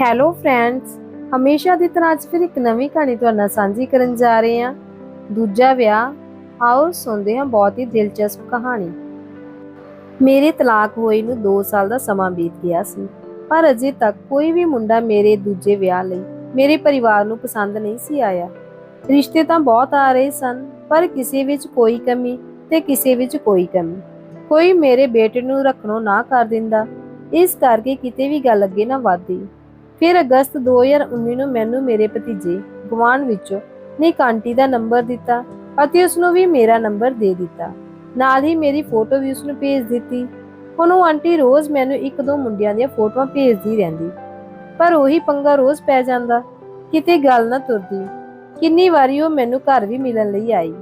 Hello friends ਹਮੇਸ਼ਾ ਦੀ ਤਰ੍ਹਾਂ ਅੱਜ ਫਿਰ ਇੱਕ ਨਵੀਂ ਕਹਾਣੀ ਤੁਹਾਡੇ ਨਾਲ ਸਾਂਝੀ ਕਰਨ ਜਾ ਰਹੇ ਹਾਂ। ਦੂਜਾ ਵਿਆਹ, ਆਓ ਸੁਣਦੇ ਹਾਂ ਬਹੁਤ ਹੀ ਦਿਲਚਸਪ ਕਹਾਣੀ। ਮੇਰੇ ਤਲਾਕ ਹੋਏ ਨੂੰ 2 ਸਾਲ ਦਾ ਸਮਾਂ ਬੀਤ ਗਿਆ ਸੀ, ਪਰ ਅਜੇ ਤੱਕ ਕੋਈ ਵੀ ਮੁੰਡਾ ਮੇਰੇ ਦੂਜੇ ਵਿਆਹ ਲਈ ਮੇਰੇ ਪਰਿਵਾਰ ਨੂੰ ਪਸੰਦ ਨਹੀਂ ਸੀ ਆਇਆ। ਰਿਸ਼ਤੇ ਤਾਂ ਬਹੁਤ ਆ ਰਹੇ ਸਨ, ਪਰ ਕਿਸੇ ਵਿੱਚ ਕੋਈ ਕਮੀ ਤੇ ਕਿਸੇ ਵਿੱਚ ਕੋਈ ਕਮੀ। ਕੋਈ ਮੇਰੇ ਬੇਟੇ ਨੂੰ ਰੱਖਣੋਂ ਨਾ ਕਰ ਦਿੰਦਾ। ਇਸ ਕਰਕੇ ਕਿਤੇ ਵੀ ਗੱਲ ਅੱਗੇ ਨਾ ਵਧਦੀ। ਫਿਰ ਅਗਸਤ 2019 ਨੂੰ ਮੈਨੂੰ ਮੇਰੇ ਭਤੀਜੇ ਗਵਾਂਢ ਵਿੱਚੋਂ ਨੇ ਇੱਕ ਦਾ ਨੰਬਰ ਦਿੱਤਾ ਅਤੇ ਉਸ ਨੂੰ ਵੀ ਮੇਰਾ ਨੰਬਰ ਦੇ ਦਿੱਤਾ। ਨਾਲ ਹੀ ਮੇਰੀ ਫੋਟੋ ਵੀ ਉਸ ਨੂੰ ਭੇਜ ਦਿੱਤੀ। ਹੁਣ ਉਹ ਆਂਟੀ ਰੋਜ਼ ਮੈਨੂੰ ਇੱਕ ਦੋ ਮੁੰਡਿਆਂ ਦੀਆਂ ਫੋਟੋਆਂ ਭੇਜਦੀ ਰਹਿੰਦੀ। ਪਰ ਉਹੀ ਪੰਗਾ ਰੋਜ਼ ਪੈ ਜਾਂਦਾ। ਕਿਤੇ ਗੱਲ ਨਾ ਤੁਰਦੀ। ਕਿੰਨੀ ਵਾਰੀ ਉਹ ਮੈਨੂੰ ਘਰ ਵੀ ਮਿਲਣ ਲਈ ਆਈ।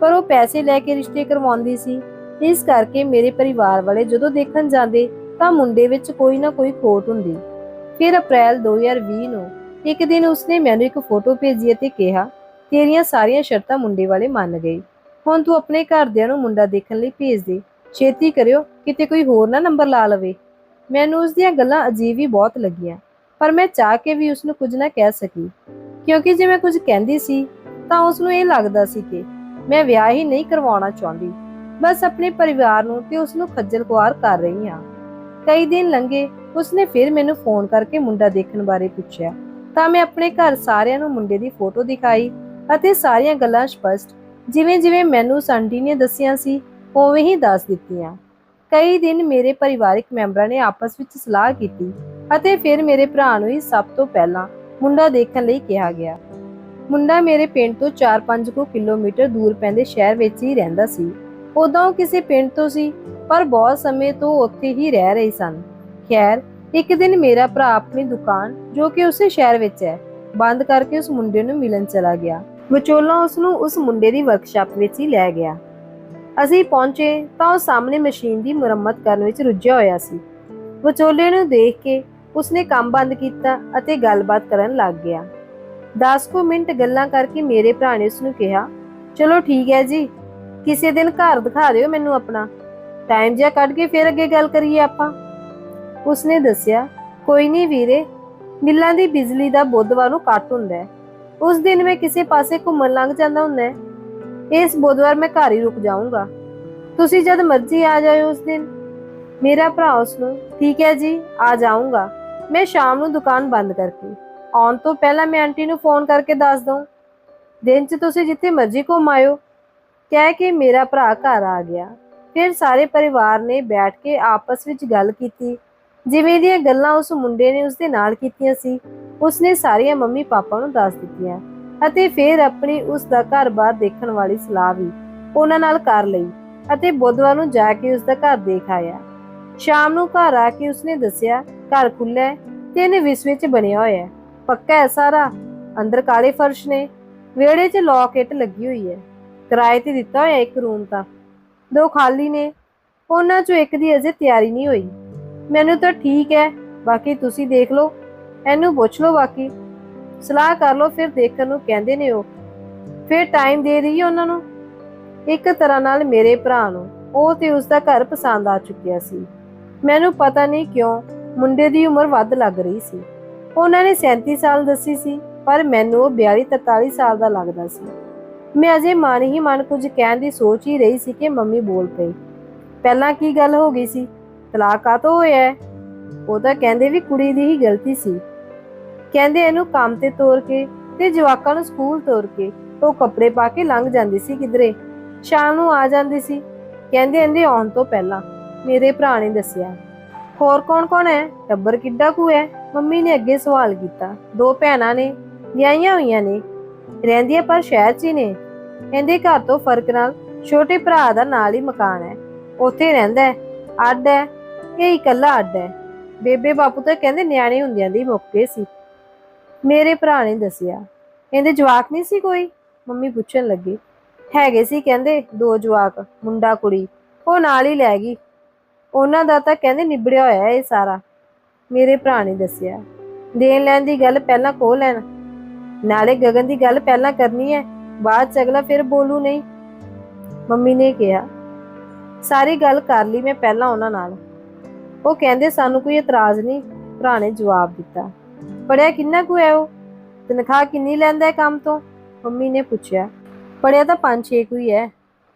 ਪਰ ਉਹ ਪੈਸੇ ਲੈ ਕੇ ਰਿਸ਼ਤੇ ਕਰਵਾਉਂਦੀ ਸੀ। ਇਸ ਕਰਕੇ ਮੇਰੇ ਪਰਿਵਾਰ ਵਾਲੇ ਜਦੋਂ ਦੇਖਣ ਜਾਂਦੇ ਤਾਂ ਮੁੰਡੇ ਵਿੱਚ ਕੋਈ ਨਾ ਕੋਈ ਖੋਟ ਹੁੰਦੀ। ਫਿਰ ਅਪ੍ਰੈਲ 2020 ਨੂੰ ਇੱਕ ਦਿਨ ਉਸਨੇ ਮੈਨੂੰ ਇੱਕ ਫੋਟੋ ਭੇਜੀ ਅਤੇ ਕਿਹਾ, ਤੇਰੀਆਂ ਸਾਰੀਆਂ ਸ਼ਰਤਾਂ ਮੁੰਡੇ ਵਾਲੇ ਮੰਨ ਗਏ। ਹੁਣ ਤੂੰ ਆਪਣੇ ਘਰਦਿਆਂ ਨੂੰ ਮੁੰਡਾ ਦੇਖਣ ਲਈ ਭੇਜ ਦੇ। ਛੇਤੀ ਕਰਿਓ, ਕਿਤੇ ਕੋਈ ਹੋਰ ਨਾ ਨੰਬਰ ਲਾ ਲਵੇ। ਮੈਨੂੰ ਉਸ ਦੀਆਂ ਗੱਲਾਂ ਅਜੀਬ ਹੀ ਬਹੁਤ ਲੱਗੀਆਂ, ਪਰ ਮੈਂ ਚਾਹ ਕੇ ਵੀ ਉਸ ਨੂੰ ਕੁਝ ਨਾ ਕਹਿ ਸਕੀ। ਕਿਉਂਕਿ ਜੇ ਮੈਂ ਕੁਝ ਕਹਿੰਦੀ ਸੀ, ਤਾਂ ਉਸ ਨੂੰ ਇਹ ਲੱਗਦਾ ਸੀ ਕਿ ਮੈਂ ਵਿਆਹ ਹੀ ਨਹੀਂ ਕਰਵਾਉਣਾ ਚਾਹੁੰਦੀ। ਬਸ ਆਪਣੇ ਪਰਿਵਾਰ ਨੂੰ ਤੇ ਉਸ ਨੂੰ ਖੱਜਲ ਖੁਆਰ ਕਰ ਰਹੀ ਹਾਂ। ਕਈ ਦਿਨ ਲੰਘੇ ਉਸਨੇ ਫਿਰ ਮੈਨੂੰ ਫੋਨ ਕਰਕੇ ਮੁੰਡਾ ਦੇਖਣ ਬਾਰੇ ਪੁੱਛਿਆ। ਤਾਂ ਮੈਂ ਆਪਣੇ ਘਰ ਸਾਰਿਆਂ ਨੂੰ ਮੁੰਡੇ ਦੀ ਫੋਟੋ ਦਿਖਾਈ ਅਤੇ ਸਾਰੀਆਂ ਗੱਲਾਂ ਸਪਸ਼ਟ ਜਿਵੇਂ ਜਿਵੇਂ ਮੈਨੂੰ ਉਸ ਨੇ ਦੱਸੀਆਂ ਸੀ, ਉਵੇਂ ਹੀ ਦੱਸ ਦਿੱਤੀਆਂ। ਕਈ ਦਿਨ ਮੇਰੇ ਪਰਿਵਾਰਕ ਮੈਂਬਰਾਂ ਨੇ ਆਪਸ ਵਿੱਚ ਸਲਾਹ ਕੀਤੀ ਅਤੇ ਫਿਰ ਮੇਰੇ ਭਰਾ ਨੂੰ ਹੀ ਸਭ ਤੋਂ ਪਹਿਲਾਂ ਮੁੰਡਾ ਦੇਖਣ ਲਈ ਕਿਹਾ ਗਿਆ। ਮੁੰਡਾ ਮੇਰੇ ਪਿੰਡ ਤੋਂ 4-5 ਕੁ ਕਿਲੋਮੀਟਰ ਦੂਰ ਪੈਂਦੇ ਸ਼ਹਿਰ ਵਿੱਚ ਹੀ ਰਹਿੰਦਾ ਸੀ। ਉਦੋਂ ਕਿਸੇ ਪਿੰਡ ਤੋਂ ਸੀ, ਪਰ ਬਹੁਤ ਸਮੇਂ ਤੋਂ ਉੱਥੇ ਹੀ ਰਹਿ ਰਹੇ ਸਨ। ਖੈਰ, ਇੱਕ ਦਿਨ ਮੇਰਾ ਭਰਾ ਆਪਣੀ ਦੁਕਾਨ, ਜੋ ਕਿ ਉਸੇ ਸ਼ਹਿਰ ਵਿੱਚ ਹੈ, ਬੰਦ ਕਰਕੇ ਉਸ ਮੁੰਡੇ ਨੂੰ ਮਿਲਣ ਚਲਾ ਗਿਆ। ਵਿਚੋਲਾ ਉਸ ਨੂੰ ਉਸ ਮੁੰਡੇ ਦੀ ਵਰਕਸ਼ਾਪ ਵਿੱਚ ਹੀ ਲੈ ਗਿਆ। ਅਸੀਂ ਪਹੁੰਚੇ ਤਾਂ ਉਹ ਸਾਹਮਣੇ ਮਸ਼ੀਨ ਦੀ ਮੁਰੰਮਤ ਕਰਨ ਵਿੱਚ ਰੁੱਝਿਆ ਹੋਇਆ ਸੀ। ਵਿਚੋਲੇ ਨੂੰ ਦੇਖ ਕੇ ਉਸਨੇ ਕੰਮ ਬੰਦ ਕੀਤਾ ਅਤੇ ਗੱਲਬਾਤ ਕਰਨ ਲੱਗ ਗਿਆ। 10 ਕੁ ਮਿੰਟ ਗੱਲਾਂ ਕਰਕੇ ਮੇਰੇ ਭਰਾ ਨੇ ਉਸ ਨੂੰ ਕਿਹਾ, ਚਲੋ ਠੀਕ ਹੈ ਜੀ, ਕਿਸੇ ਦਿਨ ਘਰ ਦਿਖਾ ਦਿਓ ਮੈਨੂੰ ਆਪਣਾ। ਟਾਈਮ ਜਿਹਾ ਕੱਢ ਕੇ ਫਿਰ ਅੱਗੇ ਗੱਲ ਕਰੀਏ ਆਪਾਂ। ਉਸਨੇ ਦੱਸਿਆ, ਕੋਈ ਨਹੀਂ ਵੀਰੇ, ਮਿੱਲਾਂ ਦੀ ਬਿਜਲੀ ਦਾ ਬੁੱਧਵਾਰ ਨੂੰ ਕੱਟ ਹੁੰਦਾ ਹੈ। ਉਸ ਦਿਨ ਮੈਂ ਕਿਸੇ ਪਾਸੇ ਘੁੰਮਣ ਲੰਘ ਜਾਂਦਾ ਹੁੰਦਾ ਹੈ। ਇਸ ਬੁੱਧਵਾਰ ਮੈਂ ਘਰ ਹੀ ਰੁਕ ਜਾਊਂਗਾ। ਤੁਸੀਂ ਜਦ ਮਰਜ਼ੀ ਆ ਜਾਇਓ ਉਸ ਦਿਨ। ਮੇਰਾ ਭਰਾ ਉਸ ਨੂੰ ਠੀਕ ਹੈ ਜੀ, ਆ ਜਾਊਂਗਾ। ਮੈਂ ਸ਼ਾਮ ਨੂੰ ਦੁਕਾਨ ਬੰਦ ਕਰਕੇ। ਆਉਣ ਤੋਂ ਪਹਿਲਾਂ ਮੈਂ ਆਂਟੀ ਨੂੰ ਫੋਨ ਕਰਕੇ ਦੱਸ ਦਊਂ। ਦਿਨ 'ਚ ਤੁਸੀਂ ਜਿੱਥੇ ਮਰਜ਼ੀ ਘੁੰਮ ਆਇਓ। ਕਹਿ ਕੇ ਮੇਰਾ ਭਰਾ ਘਰ ਆ ਗਿਆ। ਫਿਰ ਸਾਰੇ ਪਰਿਵਾਰ ਨੇ ਬੈਠ ਕੇ ਆਪਸ ਵਿੱਚ ਗੱਲ ਕੀਤੀ। ਜਿਵੇਂ ਦੀਆਂ ਗੱਲਾਂ ਉਸ ਮੁੰਡੇ ਨੇ ਉਸਦੇ ਨਾਲ ਕੀਤੀਆਂ ਸੀ, ਉਸਨੇ ਸਾਰੀਆਂ ਮੰਮੀ ਪਾਪਾ ਨੂੰ ਦੱਸ ਦਿੱਤੀਆਂ ਅਤੇ ਫਿਰ ਆਪਣੀ ਉਸ ਦਾ ਘਰ-ਬਾਰ ਦੇਖਣ ਵਾਲੀ ਸਲਾਹ ਵੀ ਉਹਨਾਂ ਨਾਲ ਕਰ ਲਈ ਅਤੇ ਬੁੱਧਵਾਰ ਨੂੰ ਜਾ ਕੇ ਉਸ ਦਾ ਘਰ ਦੇਖ ਆਇਆ। ਸ਼ਾਮ ਨੂੰ ਘਰ ਆ ਕੇ ਉਸਨੇ ਦੱਸਿਆ, ਘਰ ਖੁੱਲ੍ਹਾ ਹੈ ਤੇ ਇਹਨੇ ਵਿਸ ਵਿੱਚ ਬਣਿਆ ਹੋਇਆ ਹੈ, ਪੱਕਾ ਹੈ ਸਾਰਾ, ਅੰਦਰ ਕਾਲੇ ਫਰਸ਼ ਨੇ, ਵਿਹੜੇ 'ਚ ਲੌਕੇਟ ਲੱਗੀ ਹੋਈ ਹੈ, ਕਿਰਾਏ ਤੇ ਦਿੱਤਾ ਹੋਇਆ ਇੱਕ ਰੂਮ ਤਾਂ, ਦੋ ਖਾਲੀ ਨੇ, ਉਹਨਾਂ 'ਚੋਂ ਇੱਕ ਦੀ ਅਜੇ ਤਿਆਰੀ ਨਹੀਂ ਹੋਈ। ਮੈਨੂੰ ਤਾਂ ਠੀਕ ਹੈ, ਬਾਕੀ ਤੁਸੀਂ ਦੇਖ ਲਓ। ਇਹਨੂੰ ਪੁੱਛ ਲਓ ਬਾਕੀ। ਸਲਾਹ ਕਰ ਲਓ, ਫਿਰ ਦੇਖਣ ਨੂੰ ਕਹਿੰਦੇ ਨੇ ਉਹ। ਫਿਰ ਟਾਈਮ ਦੇ ਰਹੀ ਉਹਨਾਂ ਨੂੰ। ਇੱਕ ਤਰ੍ਹਾਂ ਨਾਲ ਮੇਰੇ ਭਰਾ ਨੂੰ। ਉਹ ਤੇ ਉਸ ਦਾ ਘਰ ਪਸੰਦ ਆ ਚੁੱਕਿਆ ਸੀ। ਮੈਨੂੰ ਪਤਾ ਨਹੀਂ ਕਿਉਂ ਮੁੰਡੇ ਦੀ ਉਮਰ ਵੱਧ ਲੱਗ ਰਹੀ ਸੀ। ਉਹਨਾਂ ਨੇ 37 ਸਾਲ ਦੱਸੀ ਸੀ, ਪਰ ਮੈਨੂੰ ਉਹ 42 43 ਸਾਲ ਦਾ ਲੱਗਦਾ ਸੀ। ਮੈਂ ਅਜੇ ਮਨ ਹੀ ਮਨ ਕੁਝ ਕਹਿਣ ਦੀ ਸੋਚ ਹੀ ਰਹੀ ਸੀ ਕਿ ਮੰਮੀ ਬੋਲ ਪਈ। ਪਹਿਲਾਂ ਕੀ ਗੱਲ ਹੋ ਗਈ ਸੀ? ਤਲਾਕ ਆ ਤਾਂ ਹੋਇਆ ਉਹ ਤਾਂ ਕਹਿੰਦੇ ਵੀ ਕੁੜੀ ਦੀ ਹੀ ਗਲਤੀ ਸੀ। ਕਹਿੰਦੇ ਇਹਨੂੰ ਕੰਮ ਤੇ ਤੋਰ ਕੇ ਤੇ ਜਵਾਕਾਂ ਨੂੰ ਸਕੂਲ ਤੋਰ ਕੇ ਉਹ ਕੱਪੜੇ ਪਾ ਕੇ ਲੰਘ ਜਾਂਦੀ ਸੀ ਕਿਧਰੇ। ਸ਼ਾਮ ਨੂੰ ਆ ਜਾਂਦੀ ਸੀ। ਕਹਿੰਦੇ ਇਹਦੇ ਆਉਣ ਤੋਂ ਪਹਿਲਾਂ ਮੇਰੇ ਭਰਾ ਨੇ ਦੱਸਿਆ, ਹੋਰ ਕੌਣ ਕੌਣ ਹੈ? ਟੱਬਰ ਕਿੱਡਾ ਕੁ ਹੈ? ਮੰਮੀ ਨੇ ਅੱਗੇ ਸਵਾਲ ਕੀਤਾ, ਦੋ ਭੈਣਾਂ ਨੇ, ਵਿਆਹੀਆਂ ਹੋਈਆਂ ਨੇ, ਰਹਿੰਦੀਆਂ ਪਰ ਸ਼ਹਿਰ 'ਚ ਹੀ ਨੇ। ਇਹਦੇ ਘਰ ਤੋਂ ਫ਼ਰਕ ਨਾਲ ਛੋਟੇ ਭਰਾ ਦਾ ਨਾਲ ਹੀ ਮਕਾਨ ਹੈ। ਉੱਥੇ ਰਹਿੰਦਾ ਹੈ, ਅੱਡ ਹੈ ਇਹ ਇਕੱਲਾ ਅੱਡ ਹੈ। ਬੇਬੇ ਬਾਪੂ ਤਾਂ ਕਹਿੰਦੇ ਨਿਆਣੇ ਹੁੰਦਿਆਂ ਦੀ ਮੁੱਕੇ ਸੀ। ਮੇਰੇ ਭਰਾ ਨੇ ਦੱਸਿਆ ਇਹਦੇ ਜਵਾਕ ਨਹੀਂ ਸੀ ਕੋਈ? ਮੰਮੀ ਪੁੱਛਣ ਲੱਗੀ। ਹੈਗੇ ਸੀ ਕਹਿੰਦੇ ਦੋ ਜਵਾਕ, ਮੁੰਡਾ ਕੁੜੀ, ਉਹ ਨਾਲ ਹੀ ਲੈ ਗਈ। ਉਹਨਾਂ ਦਾ ਤਾਂ ਕਹਿੰਦੇ ਨਿਬੜਿਆ ਹੋਇਆ ਇਹ ਸਾਰਾ। ਮੇਰੇ ਭਰਾ ਨੇ ਦੱਸਿਆ, ਦੇਣ ਲੈਣ ਦੀ ਗੱਲ ਪਹਿਲਾਂ ਕੋ ਲੈਣ। ਨਾਲੇ ਗਗਨ ਦੀ ਗੱਲ ਪਹਿਲਾਂ ਕਰਨੀ ਹੈ, ਬਾਅਦ ਚ ਅਗਲਾ ਫਿਰ ਬੋਲੂ ਨਹੀਂ। ਮੰਮੀ ਨੇ ਕਿਹਾ, ਸਾਰੀ ਗੱਲ ਕਰ ਲਈ ਮੈਂ ਪਹਿਲਾਂ ਉਹਨਾਂ ਨਾਲ। ਉਹ ਕਹਿੰਦੇ ਸਾਨੂੰ ਕੋਈ ਇਤਰਾਜ਼ ਨਹੀਂ। ਭਰਾ ਨੇ ਜਵਾਬ ਦਿੱਤਾ। ਪੜਿਆ ਕਿੰਨਾ ਕੁ ਹੈ ਉਹ? ਤਨਖਾਹ ਕਿੰਨੀ ਲੈਂਦਾ ਹੈ ਕੰਮ ਤੋਂ? ਮੰਮੀ ਨੇ ਪੁੱਛਿਆ। ਪੜਿਆ ਤਾਂ 5-6 ਕੁ ਹੀ ਹੈ।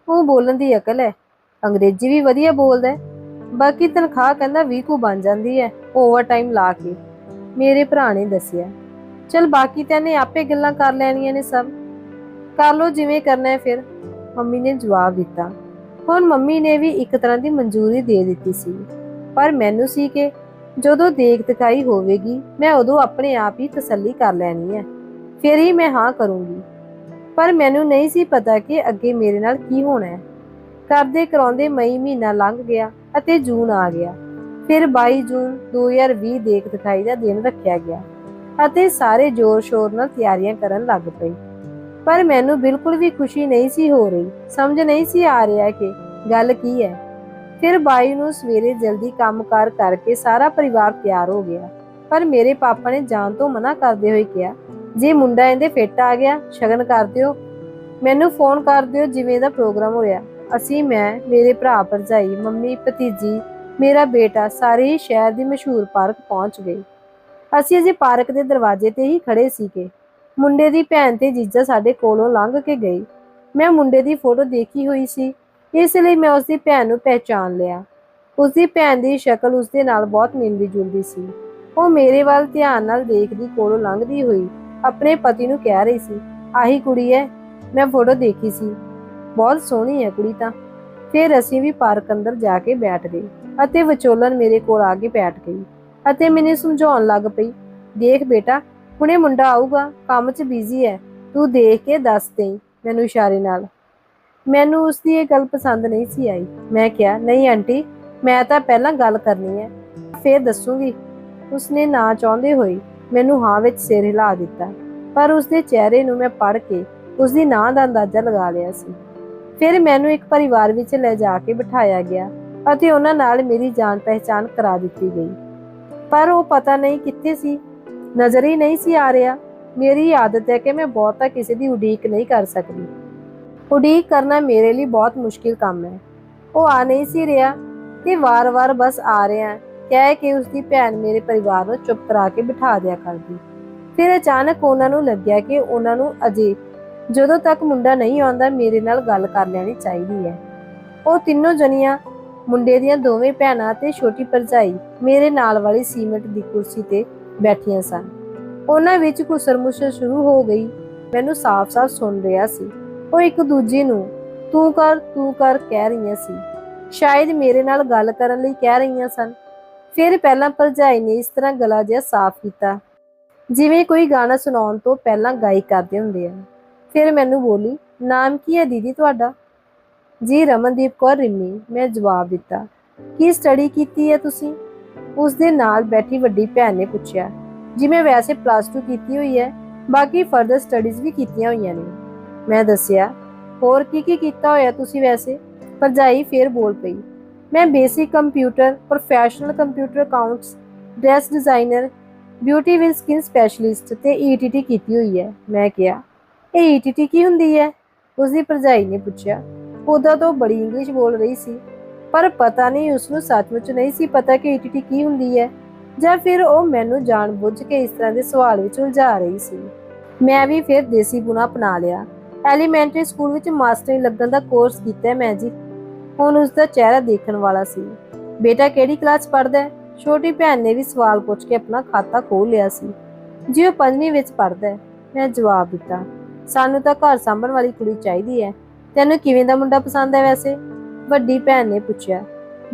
ਉਹ ਬੋਲਣ ਦੀ ਅਕਲ ਹੈ। ਅੰਗਰੇਜ਼ੀ ਵੀ ਵਧੀਆ ਬੋਲਦਾ ਹੈ। ਬਾਕੀ ਤਨਖਾਹ ਕਹਿੰਦਾ 20 ਕੁ ਬਣ ਜਾਂਦੀ ਹੈ। ਓਵਰ ਟਾਈਮ ਲਾ ਕੇ। ਮੇਰੇ ਭਰਾ ਨੇ ਦੱਸਿਆ। ਚਲ ਬਾਕੀ ਤੈਨੇ ਆਪੇ ਗੱਲਾਂ ਕਰ ਲੈਣੀਆਂ ਨੇ ਸਭ। ਕਰ ਲੋ ਜਿਵੇਂ ਕਰਨਾ ਹੈ ਫਿਰ। ਮੰਮੀ ਨੇ ਜਵਾਬ ਦਿੱਤਾ। ਹੁਣ ਮੰਮੀ ਨੇ ਵੀ ਇੱਕ ਤਰ੍ਹਾਂ ਦੀ ਮਨਜ਼ੂਰੀ ਦੇ ਦਿੱਤੀ ਸੀ। ਪਰ ਮੈਨੂੰ ਸੀ ਕਿ ਜਦੋਂ ਦੇਖ ਦਿਖਾਈ ਹੋਵੇਗੀ, ਮੈਂ ਉਦੋਂ ਆਪਣੇ ਆਪ ਹੀ ਤਸੱਲੀ ਕਰ ਲੈਣੀ ਹੈ। ਫਿਰ ਹੀ ਮੈਂ ਹਾਂ ਕਰੂੰਗੀ। ਪਰ ਮੈਨੂੰ ਨਹੀਂ ਸੀ ਪਤਾ ਕਿ ਅੱਗੇ ਮੇਰੇ ਨਾਲ ਕੀ ਹੋਣਾ ਹੈ। ਕਰਦੇ ਕਰਾਉਂਦੇ ਮਈ ਮਹੀਨਾ ਲੰਘ ਗਿਆ ਅਤੇ ਜੂਨ ਆ ਗਿਆ। ਫਿਰ 22 ਜੂਨ 2020 ਦੇਖ ਦਿਖਾਈ ਦਾ ਦਿਨ ਰੱਖਿਆ ਗਿਆ ਅਤੇ ਸਾਰੇ ਜ਼ੋਰ ਸ਼ੋਰ ਨਾਲ ਤਿਆਰੀਆਂ ਕਰਨ ਲੱਗ ਪਏ। ਪਰ ਮੈਨੂੰ ਬਿਲਕੁਲ ਵੀ ਖੁਸ਼ੀ ਨਹੀਂ ਸੀ ਹੋ ਰਹੀ। ਸਮਝ ਨਹੀਂ ਸੀ ਆ ਰਿਹਾ ਕਿ ਗੱਲ ਕੀ ਹੈ। ਫਿਰ ਬਾਈ ਨੂੰ ਸਵੇਰੇ ਜਲਦੀ ਕੰਮਕਾਰ ਕਰਕੇ ਸਾਰਾ ਪਰਿਵਾਰ ਤਿਆਰ ਹੋ ਗਿਆ। ਪਰ ਮੇਰੇ ਪਾਪਾ ਨੇ ਜਾਣ ਤੋਂ ਮਨਾ ਕਰਦੇ ਹੋਏ ਕਿਹਾ, ਜੇ ਮੁੰਡਾ ਇਹਦੇ ਫਿੱਟ ਆ ਗਿਆ, ਸ਼ਗਨ ਕਰ ਦਿਓ। ਮੈਨੂੰ ਫੋਨ ਕਰ ਦਿਓ ਜਿਵੇਂ ਦਾ ਪ੍ਰੋਗਰਾਮ ਹੋਇਆ। ਅਸੀਂ, ਮੈਂ, ਮੇਰੇ ਭਰਾ ਭਰਜਾਈ, ਮੰਮੀ, ਭਤੀਜੀ, ਮੇਰਾ ਬੇਟਾ ਸਾਰੇ ਹੀ ਸ਼ਹਿਰ ਦੀ ਮਸ਼ਹੂਰ ਪਾਰਕ ਪਹੁੰਚ ਗਏ। ਅਸੀਂ ਅਜੇ ਪਾਰਕ ਦੇ ਦਰਵਾਜ਼ੇ ਤੇ ਹੀ ਖੜੇ ਸੀਗੇ। ਮੁੰਡੇ ਦੀ ਭੈਣ ਤੇ ਜੀਜਾ ਸਾਡੇ ਕੋਲੋਂ ਲੰਘ ਕੇ ਗਈ ਮੈਂ ਮੁੰਡੇ ਦੀ ਫੋਟੋ ਦੇਖੀ ਹੋਈ ਸੀ। ਇਸ ਲਈ ਮੈਂ ਉਸ ਦੀ ਭੈਣ ਨੂੰ ਪਹਿਚਾਨ ਲਿਆ। ਉਸ ਦੀ ਭੈਣ ਦੀ ਸ਼ਕਲ ਉਸ ਦੇ ਨਾਲ ਬਹੁਤ ਮਿਲਦੀ ਜੁਲਦੀ ਸੀ। ਉਹ ਮੇਰੇ ਵੱਲ ਧਿਆਨ ਨਾਲ ਦੇਖਦੀ ਕੋਲੋਂ ਲੰਘਦੀ ਹੋਈ ਆਪਣੇ ਪਤੀ ਨੂੰ ਕਹਿ ਰਹੀ ਸੀ, ਆਹੀ ਕੁੜੀ ਹੈ ਮੈਂ ਫੋਟੋ ਦੇਖੀ ਸੀ। ਬਹੁਤ ਸੋਹਣੀ ਹੈ ਕੁੜੀ ਤਾਂ। ਫਿਰ ਅਸੀਂ ਵੀ ਪਾਰਕ ਅੰਦਰ ਜਾ ਕੇ ਬੈਠ ਗਏ ਅਤੇ ਵਿਚੋਲਨ ਮੇਰੇ ਕੋਲ ਆ ਕੇ ਬੈਠ ਗਈ ਅਤੇ ਮੈਨੂੰ ਸਮਝਾਉਣ ਲੱਗ ਪਈ, ਦੇਖ ਬੇਟਾ, ਹੁਣੇ ਮੁੰਡਾ ਆਊਗਾ, ਕੰਮ 'ਚ ਬਿਜ਼ੀ ਹੈ ਤੂੰ ਦੇਖ ਕੇ ਦੱਸ ਦੇ ਮੈਨੂੰ ਇਸ਼ਾਰੇ ਨਾਲ। ਮੈਨੂੰ ਉਸ ਦੀ ਇਹ ਗੱਲ ਪਸੰਦ ਨਹੀਂ ਸੀ ਆਈ। ਮੈਂ ਕਿਹਾ, ਨਹੀਂ ਆਂਟੀ, ਮੈਂ ਤਾਂ ਪਹਿਲਾਂ ਗੱਲ ਕਰਨੀ ਹੈ। ਫਿਰ ਦੱਸੂਗੀ। ਉਸਨੇ ਨਾ ਚਾਹੁੰਦੇ ਹੋਏ ਮੈਨੂੰ ਹਾਂ ਵਿੱਚ ਸਿਰ ਹਿਲਾ ਦਿੱਤਾ। ਪਰ ਉਸਦੇ ਚਿਹਰੇ ਨੂੰ ਮੈਂ ਪੜ੍ਹ ਕੇ ਉਸਦੀ ਨਾਂ ਦਾ ਅੰਦਾਜ਼ਾ ਲਗਾ ਲਿਆ ਸੀ। ਫਿਰ ਮੈਨੂੰ ਇੱਕ ਪਰਿਵਾਰ ਵਿੱਚ ਲੈ ਜਾ ਕੇ ਬਿਠਾਇਆ ਗਿਆ ਅਤੇ ਉਹਨਾਂ ਨਾਲ ਮੇਰੀ ਜਾਣ ਪਹਿਚਾਨ ਕਰਾ ਦਿੱਤੀ ਗਈ। ਪਰ ਉਹ ਪਤਾ ਨਹੀਂ ਕਿੱਥੇ ਸੀ, ਨਜ਼ਰ ਹੀ ਨਹੀਂ ਸੀ ਆ ਰਿਹਾ। ਮੇਰੀ ਆਦਤ ਹੈ ਕਿ ਮੈਂ ਬਹੁਤਾ ਕਿਸੇ ਦੀ ਉਡੀਕ ਨਹੀਂ ਕਰ ਸਕਦੀ। ਉਡੀਕ ਕਰਨਾ ਮੇਰੇ ਲਈ ਬਹੁਤ ਮੁਸ਼ਕਿਲ ਕੰਮ ਹੈ। ਉਹ ਆ ਨਹੀਂ ਸੀ ਰਿਹਾ ਤੇ ਵਾਰ-ਵਾਰ ਬਸ ਆ ਰਿਹਾ ਕਹਿ ਕੇ ਉਸਦੀ ਭੈਣ ਮੇਰੇ ਪਰਿਵਾਰ ਨੂੰ ਚੁੱਪ ਕਰਾ ਕੇ ਬਿਠਾ ਦਿਆ ਕਰਦੀ। ਫਿਰ ਅਚਾਨਕ ਉਹਨਾਂ ਨੂੰ ਲੱਗਿਆ ਕਿ ਉਹਨਾਂ ਨੂੰ ਅਜੇ ਜਦੋਂ ਤੱਕ ਮੁੰਡਾ ਨਹੀਂ ਆਉਂਦਾ, ਮੇਰੇ ਨਾਲ ਗੱਲ ਕਰ ਲੈਣੀ ਚਾਹੀਦੀ ਹੈ। ਉਹ ਤਿੰਨੋਂ ਜਣੀਆਂ, ਮੁੰਡੇ ਦੀਆਂ ਦੋਵੇਂ ਭੈਣਾਂ ਤੇ ਛੋਟੀ ਭਰਜਾਈ, ਮੇਰੇ ਨਾਲ ਵਾਲੀ ਸੀਮੈਂਟ ਦੀ ਕੁਰਸੀ ਤੇ ਬੈਠੀਆਂ ਸਨ। ਉਹਨਾਂ ਵਿੱਚ ਘੁਸਰ-ਮੁਸਰ ਸ਼ੁਰੂ ਹੋ ਗਈ। ਮੈਨੂੰ ਸਾਫ਼-ਸਾਫ਼ ਸੁਣ ਰਿਹਾ ਸੀ। ਉਹ ਇੱਕ ਦੂਜੇ ਨੂੰ, ਤੂੰ ਕਰ ਤੂੰ ਕਰ ਕਹਿ ਰਹੀਆਂ ਸੀ। ਸ਼ਾਇਦ ਮੇਰੇ ਨਾਲ ਗੱਲ ਕਰਨ ਲਈ ਕਹਿ ਰਹੀਆਂ ਸਨ। ਫਿਰ ਪਹਿਲਾਂ ਭਰਜਾਈ ਨੇ ਇਸ ਤਰ੍ਹਾਂ ਗਲਾ ਜਿਹਾ ਸਾਫ਼ ਕੀਤਾ। ਜਿਵੇਂ ਕੋਈ ਗਾਣਾ ਸੁਣਾਉਣ ਤੋਂ ਪਹਿਲਾਂ ਗਾਈ ਕਰਦੇ ਹੁੰਦੇ ਆ ਫਿਰ ਮੈਨੂੰ ਬੋਲੀ, ਨਾਮ ਕੀ ਹੈ ਦੀਦੀ ਤੁਹਾਡਾ? ਜੀ, ਰਮਨਦੀਪ ਕੌਰ ਰਿੰਮੀ, ਮੈਂ ਜਵਾਬ ਦਿੱਤਾ। ਕੀ ਸਟੱਡੀ ਕੀਤੀ ਹੈ ਤੁਸੀਂ? ਉਸ ਦੇ ਨਾਲ ਬੈਠੀ ਵੱਡੀ ਭੈਣ ਨੇ ਪੁੱਛਿਆ, ਜੀ, ਮੈਂ ਵੈਸੇ ਪਲੱਸ 2 ਕੀਤੀ ਹੋਈ ਹੈ, ਬਾਕੀ ਫਰਦਰ ਸਟੱਡੀਜ਼ ਵੀ ਕੀਤੀਆਂ ਹੋਈਆਂ ਨੇ। ਮੈਂ ਦੱਸਿਆ, ਹੋਰ ਕੀ ਕੀ ਕੀਤਾ ਹੋਇਆ ਤੁਸੀਂ ਵੈਸੇ? ਭਰਜਾਈ ਫੇਰ ਬੋਲ ਪਈ, ਮੈਂ basic computer professional computer accounts dress designer beauty with skin specialist ਤੇ ਈਟੀਟੀ ਕੀਤੀ ਹੋਈ ਹੈ। ਮੈਂ ਕਿਹਾ, ਇਹ ਈਟੀਟੀ ਕੀ ਹੁੰਦੀ ਹੈ? ਉਸਦੀ ਭਰਜਾਈ ਨੇ ਪੁੱਛਿਆ, ਉਹਦਾ ਤੋਂ ਬੜੀ ਇੰਗਲਿਸ਼ ਬੋਲ ਰਹੀ ਸੀ, ਪਰ ਪਤਾ ਨਹੀਂ ਉਸ ਨੂੰ ਸੱਚਮੁੱਚ ਨਹੀਂ ਸੀ ਪਤਾ ਕਿ ਈਟੀਟੀ ਕੀ ਹੁੰਦੀ ਹੈ, ਜਾਂ ਫਿਰ ਉਹ ਮੈਨੂੰ ਜਾਣਬੁੱਝ ਕੇ ਇਸ ਤਰ੍ਹਾਂ ਦੇ ਸਵਾਲ ਵਿੱਚ ਉਲਝਾ ਰਹੀ ਸੀ। ਮੈਂ ਵੀ ਫਿਰ ਦੇਸੀ ਪੁਣਾ ਅਪਣਾ ਲਿਆ। ਐਲੀਮੈਂਟਰੀ ਸਕੂਲ ਵਿੱਚ ਮਾਸਟਰੀ ਲੱਗਣ ਦਾ ਕੋਰਸ ਕੀਤਾ ਮੈਂ ਜੀ। ਹੁਣ ਉਸ ਦਾ ਚਿਹਰਾ ਦੇਖਣ ਵਾਲਾ ਸੀ। ਬੇਟਾ ਕਿਹੜੀ ਕਲਾਸ ਪੜ੍ਹਦਾ ਹੈ? ਛੋਟੀ ਭੈਣ ਨੇ ਵੀ ਸਵਾਲ ਪੁੱਛ ਕੇ ਆਪਣਾ ਖਾਤਾ ਖੋਲ ਲਿਆ ਸੀ। ਜੀ ਉਹ ਪੰਜਵੀਂ ਵਿੱਚ ਪੜ੍ਹਦਾ ਹੈ। ਮੈਂ ਜਵਾਬ ਦਿੱਤਾ, ਸਾਨੂੰ ਤਾਂ ਘਰ ਸਾਂਭਣ ਵਾਲੀ ਕੁੜੀ ਚਾਹੀਦੀ ਹੈ। ਤੈਨੂੰ ਕਿਵੇਂ ਦਾ ਮੁੰਡਾ ਪਸੰਦ ਹੈ ਵੈਸੇ? ਵੱਡੀ ਭੈਣ ਨੇ ਪੁੱਛਿਆ,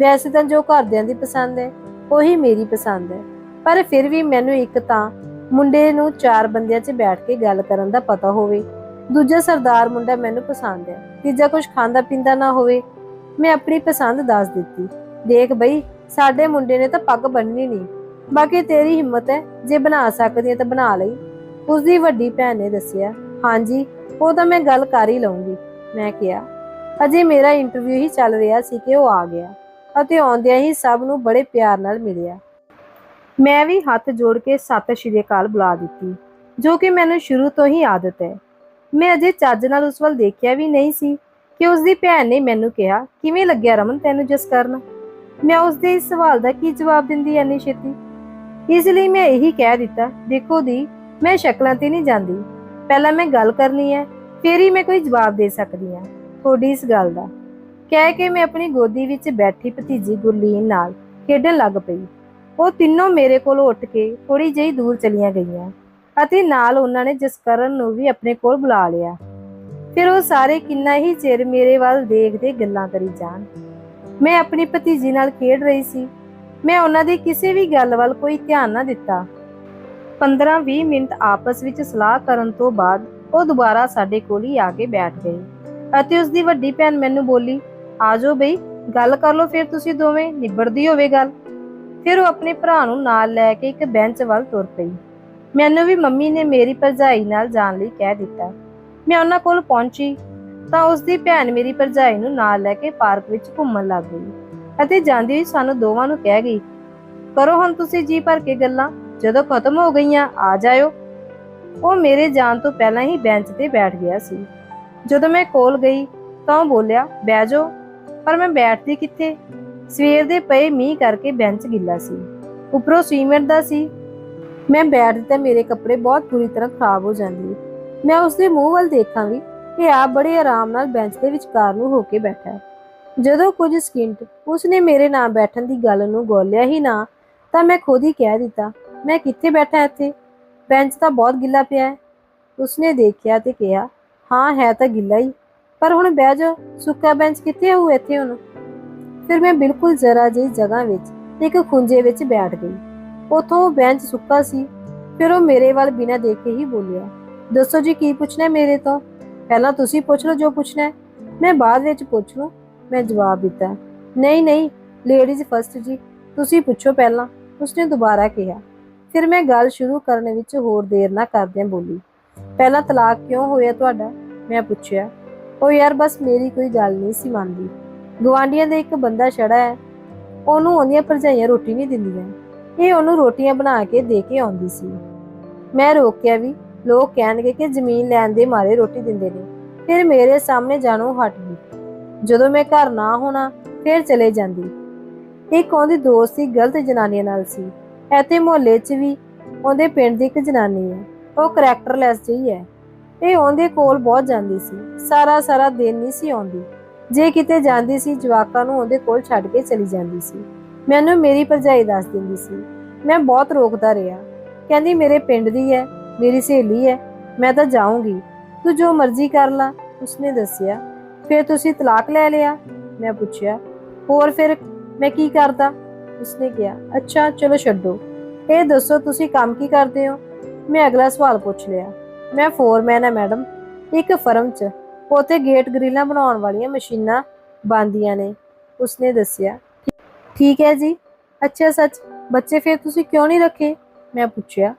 ਵੈਸੇ ਤਾਂ ਜੋ ਘਰਦਿਆਂ ਦੀ ਪਸੰਦ ਹੈ, ਉਹੀ ਮੇਰੀ ਪਸੰਦ ਹੈ। ਪਰ ਫਿਰ ਵੀ ਮੈਨੂੰ ਇੱਕ ਤਾਂ ਮੁੰਡੇ ਨੂੰ ਚਾਰ ਬੰਦਿਆਂ 'ਚ ਬੈਠ ਕੇ ਗੱਲ ਕਰਨ ਦਾ ਪਤਾ ਹੋਵੇ। ਦੂਜਾ ਸਰਦਾਰ ਮੁੰਡਾ ਮੈਨੂੰ ਪਸੰਦ ਹੈ। ਤੀਜਾ ਕੁਝ ਖਾਂਦਾ ਪੀਂਦਾ ਨਾ ਹੋਵੇ, ਮੈਂ ਆਪਣੀ ਪਸੰਦ ਦੱਸ ਦਿੱਤੀ। ਦੇਖ ਬਈ, ਸਾਡੇ ਮੁੰਡੇ ਨੇ ਤਾਂ ਪੱਗ ਬੰਨਣੀ ਨਹੀਂ। ਬਾਕੀ ਤੇਰੀ ਹਿੰਮਤ ਹੈ, ਜੇ ਬਣਾ ਸਕਦੀ ਹੈ ਤਾਂ ਬਣਾ ਲਈ। ਉਸ ਦੀ ਵੱਡੀ ਭੈਣ ਨੇ ਦੱਸਿਆ, ਹਾਂਜੀ, ਉਹ ਤਾਂ ਮੈਂ ਗੱਲ ਕਰ ਹੀ ਲਵਾਂਗੀ ਮੈਂ ਕਿਹਾ, ਅਜੇ ਮੇਰਾ ਇੰਟਰਵਿਊ ਹੀ ਚੱਲ ਰਿਹਾ ਸੀ ਕਿ ਉਹ ਆ ਗਿਆ। ਅਤੇ ਆਉਂਦਿਆਂ ਹੀ ਸਭ ਨੂੰ ਬੜੇ ਪਿਆਰ ਨਾਲ ਮਿਲਿਆ। ਮੈਂ ਵੀ ਹੱਥ ਜੋੜ ਕੇ ਸਤਿ ਸ਼੍ਰੀ ਅਕਾਲ ਬੁਲਾ ਦਿੱਤੀ, ਜੋ ਕਿ ਮੈਨੂੰ ਸ਼ੁਰੂ ਤੋਂ ਹੀ ਆਦਤ ਹੈ। ਮੈਂ ਅਜੇ ਚੱਜ ਨਾਲ ਉਸ ਵੱਲ ਦੇਖਿਆ ਵੀ ਨਹੀਂ ਸੀ ਕਿ ਉਸ ਦੀ ਭੈਣ ਨੇ ਮੈਨੂੰ ਕਿਹਾ, ਕਿਵੇਂ ਲੱਗਿਆ ਰਮਨ ਤੈਨੂੰ ਜਸ ਕਰਨ? ਮੈਂ ਉਸ ਦੇ ਇਸ ਸਵਾਲ ਦਾ ਕੀ ਜਵਾਬ ਦਿੰਦੀ ਐਨੀ ਛੇਤੀ? ਇਸ ਲਈ ਮੈਂ ਇਹੀ ਕਹਿ ਦਿੱਤਾ, ਦੇਖੋ ਦੀ, ਮੈਂ ਸ਼ਕਲਾਂ ਤੇ ਨਹੀਂ ਜਾਂਦੀ। ਪਹਿਲਾਂ ਮੈਂ ਗੱਲ ਕਰਨੀ ਹੈ, ਫਿਰ ਹੀ ਮੈਂ ਕੋਈ ਜਵਾਬ ਦੇ ਸਕਦੀ ਹਾਂ ਤੁਹਾਡੀ ਇਸ ਗੱਲ ਦਾ। ਕਹਿ ਕੇ ਮੈਂ ਆਪਣੀ ਗੋਦੀ ਵਿੱਚ ਬੈਠੀ ਭਤੀਜੀ ਗੁਰਲੀਨ ਨਾਲ ਖੇਡਣ ਲੱਗ ਪਈ। ਉਹ ਤਿੰਨੋਂ ਮੇਰੇ ਕੋਲੋਂ ਉੱਠ ਕੇ ਥੋੜੀ ਜਿਹੀ ਦੂਰ ਚਲੀਆਂ ਗਈਆਂ। ਅਤੇ ਨਾਲ ਉਹਨਾਂ ਨੇ ਜਸਕਰਨ ਨੂੰ ਵੀ ਆਪਣੇ ਕੋਲ ਬੁਲਾ ਲਿਆ। ਫਿਰ ਉਹ ਸਾਰੇ ਕਿੰਨਾ ਹੀ ਚਿਰ ਮੇਰੇ ਵੱਲ ਦੇਖਦੇ ਗੱਲਾਂ ਕਰੀ ਜਾਣ। ਮੈਂ ਆਪਣੀ ਭਤੀਜੀ ਨਾਲ ਖੇਡ ਰਹੀ ਸੀ। ਮੈਂ ਉਹਨਾਂ ਦੀ ਕਿਸੇ ਵੀ ਗੱਲ ਵੱਲ ਕੋਈ ਧਿਆਨ ਨਾ ਦਿੱਤਾ। 15-20 ਮਿੰਟ ਆਪਸ ਵਿੱਚ ਸਲਾਹ ਕਰਨ ਤੋਂ ਬਾਅਦ ਉਹ ਦੁਬਾਰਾ ਸਾਡੇ ਕੋਲ ਹੀ ਆ ਕੇ ਬੈਠ ਗਈ ਅਤੇ ਉਸ ਦੀ ਵੱਡੀ ਭੈਣ ਮੈਨੂੰ ਬੋਲੀ, ਆਜੋ ਬਈ, ਗੱਲ ਕਰ ਲਓ ਫਿਰ ਤੁਸੀਂ ਦੋਵੇਂ, ਨਿਬੜਦੀ ਹੋਵੇ ਗੱਲ। ਫਿਰ ਉਹ ਆਪਣੇ ਭਰਾ ਨੂੰ ਨਾਲ ਲੈ ਕੇ ਇੱਕ ਬੈਂਚ ਵੱਲ ਤੁਰ ਪਈ। ਮੈਨੂੰ ਵੀ ਮੰਮੀ ਨੇ ਮੇਰੀ ਭਰਜਾਈ ਨਾਲ ਜਾਣ ਲਈ ਕਹਿ ਦਿੱਤਾ। ਮੈਂ ਉਹਨਾਂ ਕੋਲ ਪਹੁੰਚੀ ਤਾਂ ਉਸ ਦੀ ਭੈਣ ਮੇਰੀ ਭਰਜਾਈ ਨੂੰ ਨਾਲ ਲੈ ਕੇ ਪਾਰਕ ਵਿੱਚ ਘੁੰਮਣ ਲੱਗ ਗਈ ਅਤੇ ਜਾਂਦੀ ਹੋਈ ਸਾਨੂੰ ਦੋਵਾਂ ਨੂੰ ਕਹਿ ਗਈ, ਕਰੋ ਹੁਣ ਤੁਸੀਂ ਜੀ ਭਰ ਕੇ ਗੱਲਾਂ, ਜਦੋਂ ਖਤਮ ਹੋ ਗਈਆਂ, ਆ ਜਾਇਓ। ਉਹ ਮੇਰੇ ਜਾਣ ਤੋਂ ਪਹਿਲਾਂ ਹੀ ਬੈਂਚ ਤੇ ਬੈਠ ਗਿਆ ਸੀ। ਜਦੋਂ ਮੈਂ ਕੋਲ ਗਈ ਤਾਂ ਉਹ ਬੋਲਿਆ, ਬਹਿ ਜਾਓ, ਪਰ ਮੈਂ ਬੈਠਦੀ ਕਿੱਥੇ? ਸਵੇਰ ਦੇ ਪਏ ਮੀਂਹ ਕਰਕੇ ਬੈਂਚ ਗਿੱਲਾ ਸੀ। ਉੱਪਰੋਂ ਸੀਮੈਂਟ ਦਾ ਸੀ ਮੈਂ ਬੈਠ ਤਾਂ ਮੇਰੇ ਕੱਪੜੇ ਬਹੁਤ ਬੁਰੀ ਤਰ੍ਹਾਂ ਖਰਾਬ ਹੋ ਜਾਂਦੇ ਮੈਂ ਉਸਦੇ ਮੂੰਹ ਵੱਲ ਦੇਖਾਂਗੀ ਕਿ ਆਪ ਬੜੇ ਆਰਾਮ ਨਾਲ ਬੈਂਚ ਦੇ ਵਿਚਕਾਰ ਨੂੰ ਹੋ ਕੇ ਬੈਠਾ ਹੈ। ਜਦੋਂ ਕੁਝ ਸਕਿੰਟ ਉਸਨੇ ਮੇਰੇ ਨਾਲ ਬੈਠਣ ਦੀ ਗੱਲ ਨੂੰ ਗੋਲਿਆ ਹੀ ਨਾ, ਤਾਂ ਮੈਂ ਖੁਦ ਹੀ ਕਹਿ ਦਿੱਤਾ, ਮੈਂ ਕਿੱਥੇ ਬੈਠਾ ਇੱਥੇ? ਬੈਂਚ ਤਾਂ ਬਹੁਤ ਗਿੱਲਾ ਪਿਆ ਹੈ। ਉਸਨੇ ਦੇਖਿਆ ਤੇ ਕਿਹਾ, ਹਾਂ, ਹੈ ਤਾਂ ਗਿੱਲਾ ਹੀ, ਪਰ ਹੁਣ ਬਹਿ ਜਾ ਸੁੱਕਾ ਬੈਂਚ ਕਿੱਥੇ ਹੋਊ ਇੱਥੇ ਹੁਣ? ਫਿਰ ਮੈਂ ਬਿਲਕੁਲ ਜ਼ਰਾ ਜਿਹੀ ਜਗ੍ਹਾ ਵਿੱਚ, ਇੱਕ ਖੁੰਝੇ ਵਿੱਚ ਬੈਠ ਗਈ। ਉਥੋਂ ਉਹ ਬੈਂਚ ਸੁੱਕਾ ਸੀ, ਫਿਰ ਉਹ ਮੇਰੇ ਵੱਲ ਬਿਨਾਂ ਦੇਖੇ ਹੀ ਬੋਲਿਆ, ਦੱਸੋ ਜੀ ਕੀ ਪੁੱਛਣਾ ਮੇਰੇ ਤੋਂ? ਪਹਿਲਾਂ ਤੁਸੀਂ ਪੁੱਛ ਲਓ ਜੋ ਪੁੱਛਣਾ ਮੈਂ ਬਾਅਦ ਵਿੱਚ ਪੁੱਛ ਲੂੰ ਮੈਂ ਜਵਾਬ ਦਿੱਤਾ, ਨਹੀਂ ਨਹੀਂ ਲੇਡੀਜ਼ ਫਸਟ ਜੀ, ਤੁਸੀਂ ਪੁੱਛੋ ਪਹਿਲਾਂ। ਉਸਨੇ ਦੁਬਾਰਾ ਕਿਹਾ। ਫਿਰ ਮੈਂ ਗੱਲ ਸ਼ੁਰੂ ਕਰਨ ਵਿੱਚ ਹੋਰ ਦੇਰ ਨਾ ਕਰਦਿਆਂ ਬੋਲੀ, ਪਹਿਲਾਂ ਤਲਾਕ ਕਿਉਂ ਹੋਇਆ ਤੁਹਾਡਾ? ਮੈਂ ਪੁੱਛਿਆ, ਉਹ ਯਾਰ ਬਸ ਮੇਰੀ ਕੋਈ ਗੱਲ ਨਹੀਂ ਸੀ ਮੰਨਦੀ। ਗਵਾਂਡੀਆਂ ਦੇ ਇੱਕ ਬੰਦਾ ਛੜਾ ਹੈ, ਉਹਨੂੰ ਉਹਦੀਆਂ ਭਰਜਾਈਆਂ ਰੋਟੀ ਨਹੀਂ ਦਿੰਦੀਆਂ। ਇਹ ਉਹਨੂੰ ਰੋਟੀਆਂ ਬਣਾ ਕੇ ਦੇ ਕੇ ਆਉਂਦੀ ਸੀ। ਮੈਂ ਰੋਕਿਆ ਵੀ, ਲੋਕ ਕਹਿਣਗੇ ਕਿ ਜ਼ਮੀਨ ਲੈਣ ਦੇ ਮਾਰੇ ਰੋਟੀ ਦਿੰਦੇ ਨੇ। ਫਿਰ ਮੇਰੇ ਸਾਹਮਣੇ ਜਾਣੋਂ ਹਟ ਗਈ। ਜਦੋਂ ਮੈਂ ਘਰ ਨਾ ਹੋਣਾ, ਫਿਰ ਚਲੇ ਜਾਂਦੀ। ਇੱਕ ਉਹਦੀ ਦੋਸਤੀ ਗਲਤ ਜਨਾਨੀਆਂ ਨਾਲ ਸੀ। ਇੱਥੇ ਮੁਹੱਲੇ 'ਚ ਵੀ ਉਹਦੇ ਪਿੰਡ ਦੀ ਇੱਕ ਜਨਾਨੀ ਹੈ। ਉਹ ਕਰੈਕਟਰਲੈਸ ਜਿਹੀ ਹੈ। ਇਹ ਉਹਦੇ ਕੋਲ ਬਹੁਤ ਜਾਂਦੀ ਸੀ। ਸਾਰਾ ਸਾਰਾ ਦਿਨ ਨਹੀਂ ਸੀ ਆਉਂਦੀ। ਜੇ ਕਿਤੇ ਜਾਂਦੀ ਸੀ, ਜਵਾਕਾਂ ਨੂੰ ਉਹਦੇ ਕੋਲ ਛੱਡ ਕੇ ਚਲੀ ਜਾਂਦੀ ਸੀ। ਮੈਨੂੰ ਮੇਰੀ ਭਰਜਾਈ ਦੱਸ ਦਿੰਦੀ ਸੀ। ਮੈਂ ਬਹੁਤ ਰੋਕਦਾ ਰਿਹਾ। ਕਹਿੰਦੀ, ਮੇਰੇ ਪਿੰਡ ਦੀ ਹੈ ਮੇਰੀ ਸਹੇਲੀ ਹੈ ਮੈਂ ਤਾਂ ਜਾਊਂਗੀ। ਤੂੰ ਜੋ ਮਰਜ਼ੀ ਕਰ ਲਾ, ਉਸਨੇ ਦੱਸਿਆ। ਫਿਰ ਤੁਸੀਂ ਤਲਾਕ ਲੈ ਲਿਆ? ਮੈਂ ਪੁੱਛਿਆ। ਹੋਰ ਫਿਰ ਮੈਂ ਕੀ ਕਰਦਾ? ਉਸਨੇ ਕਿਹਾ। ਅੱਛਾ, ਚਲੋ ਛੱਡੋ। ਇਹ ਦੱਸੋ, ਤੁਸੀਂ ਕੰਮ ਕੀ ਕਰਦੇ ਹੋ? ਮੈਂ ਅਗਲਾ ਸਵਾਲ ਪੁੱਛ ਲਿਆ। ਮੈਂ ਫੋਰਮੈਨ ਹਾਂ ਮੈਡਮ। ਇੱਕ ਫਰਮ 'ਚ ਉਥੇ ਗੇਟ ਗ੍ਰਿਲਾਂ ਬਣਾਉਣ ਵਾਲੀਆਂ ਮਸ਼ੀਨਾਂ ਬੰਦੀਆਂ ਨੇ, ਉਸਨੇ ਦੱਸਿਆ। ਠੀਕ ਹੈ ਜੀ। ਅੱਛਾ, ਸੱਚ। ਬੱਚੇ ਫਿਰ ਤੁਸੀਂ ਕਿਉਂ ਨਹੀਂ ਰੱਖੇ? ਮੈਂ ਪੁੱਛਿਆ।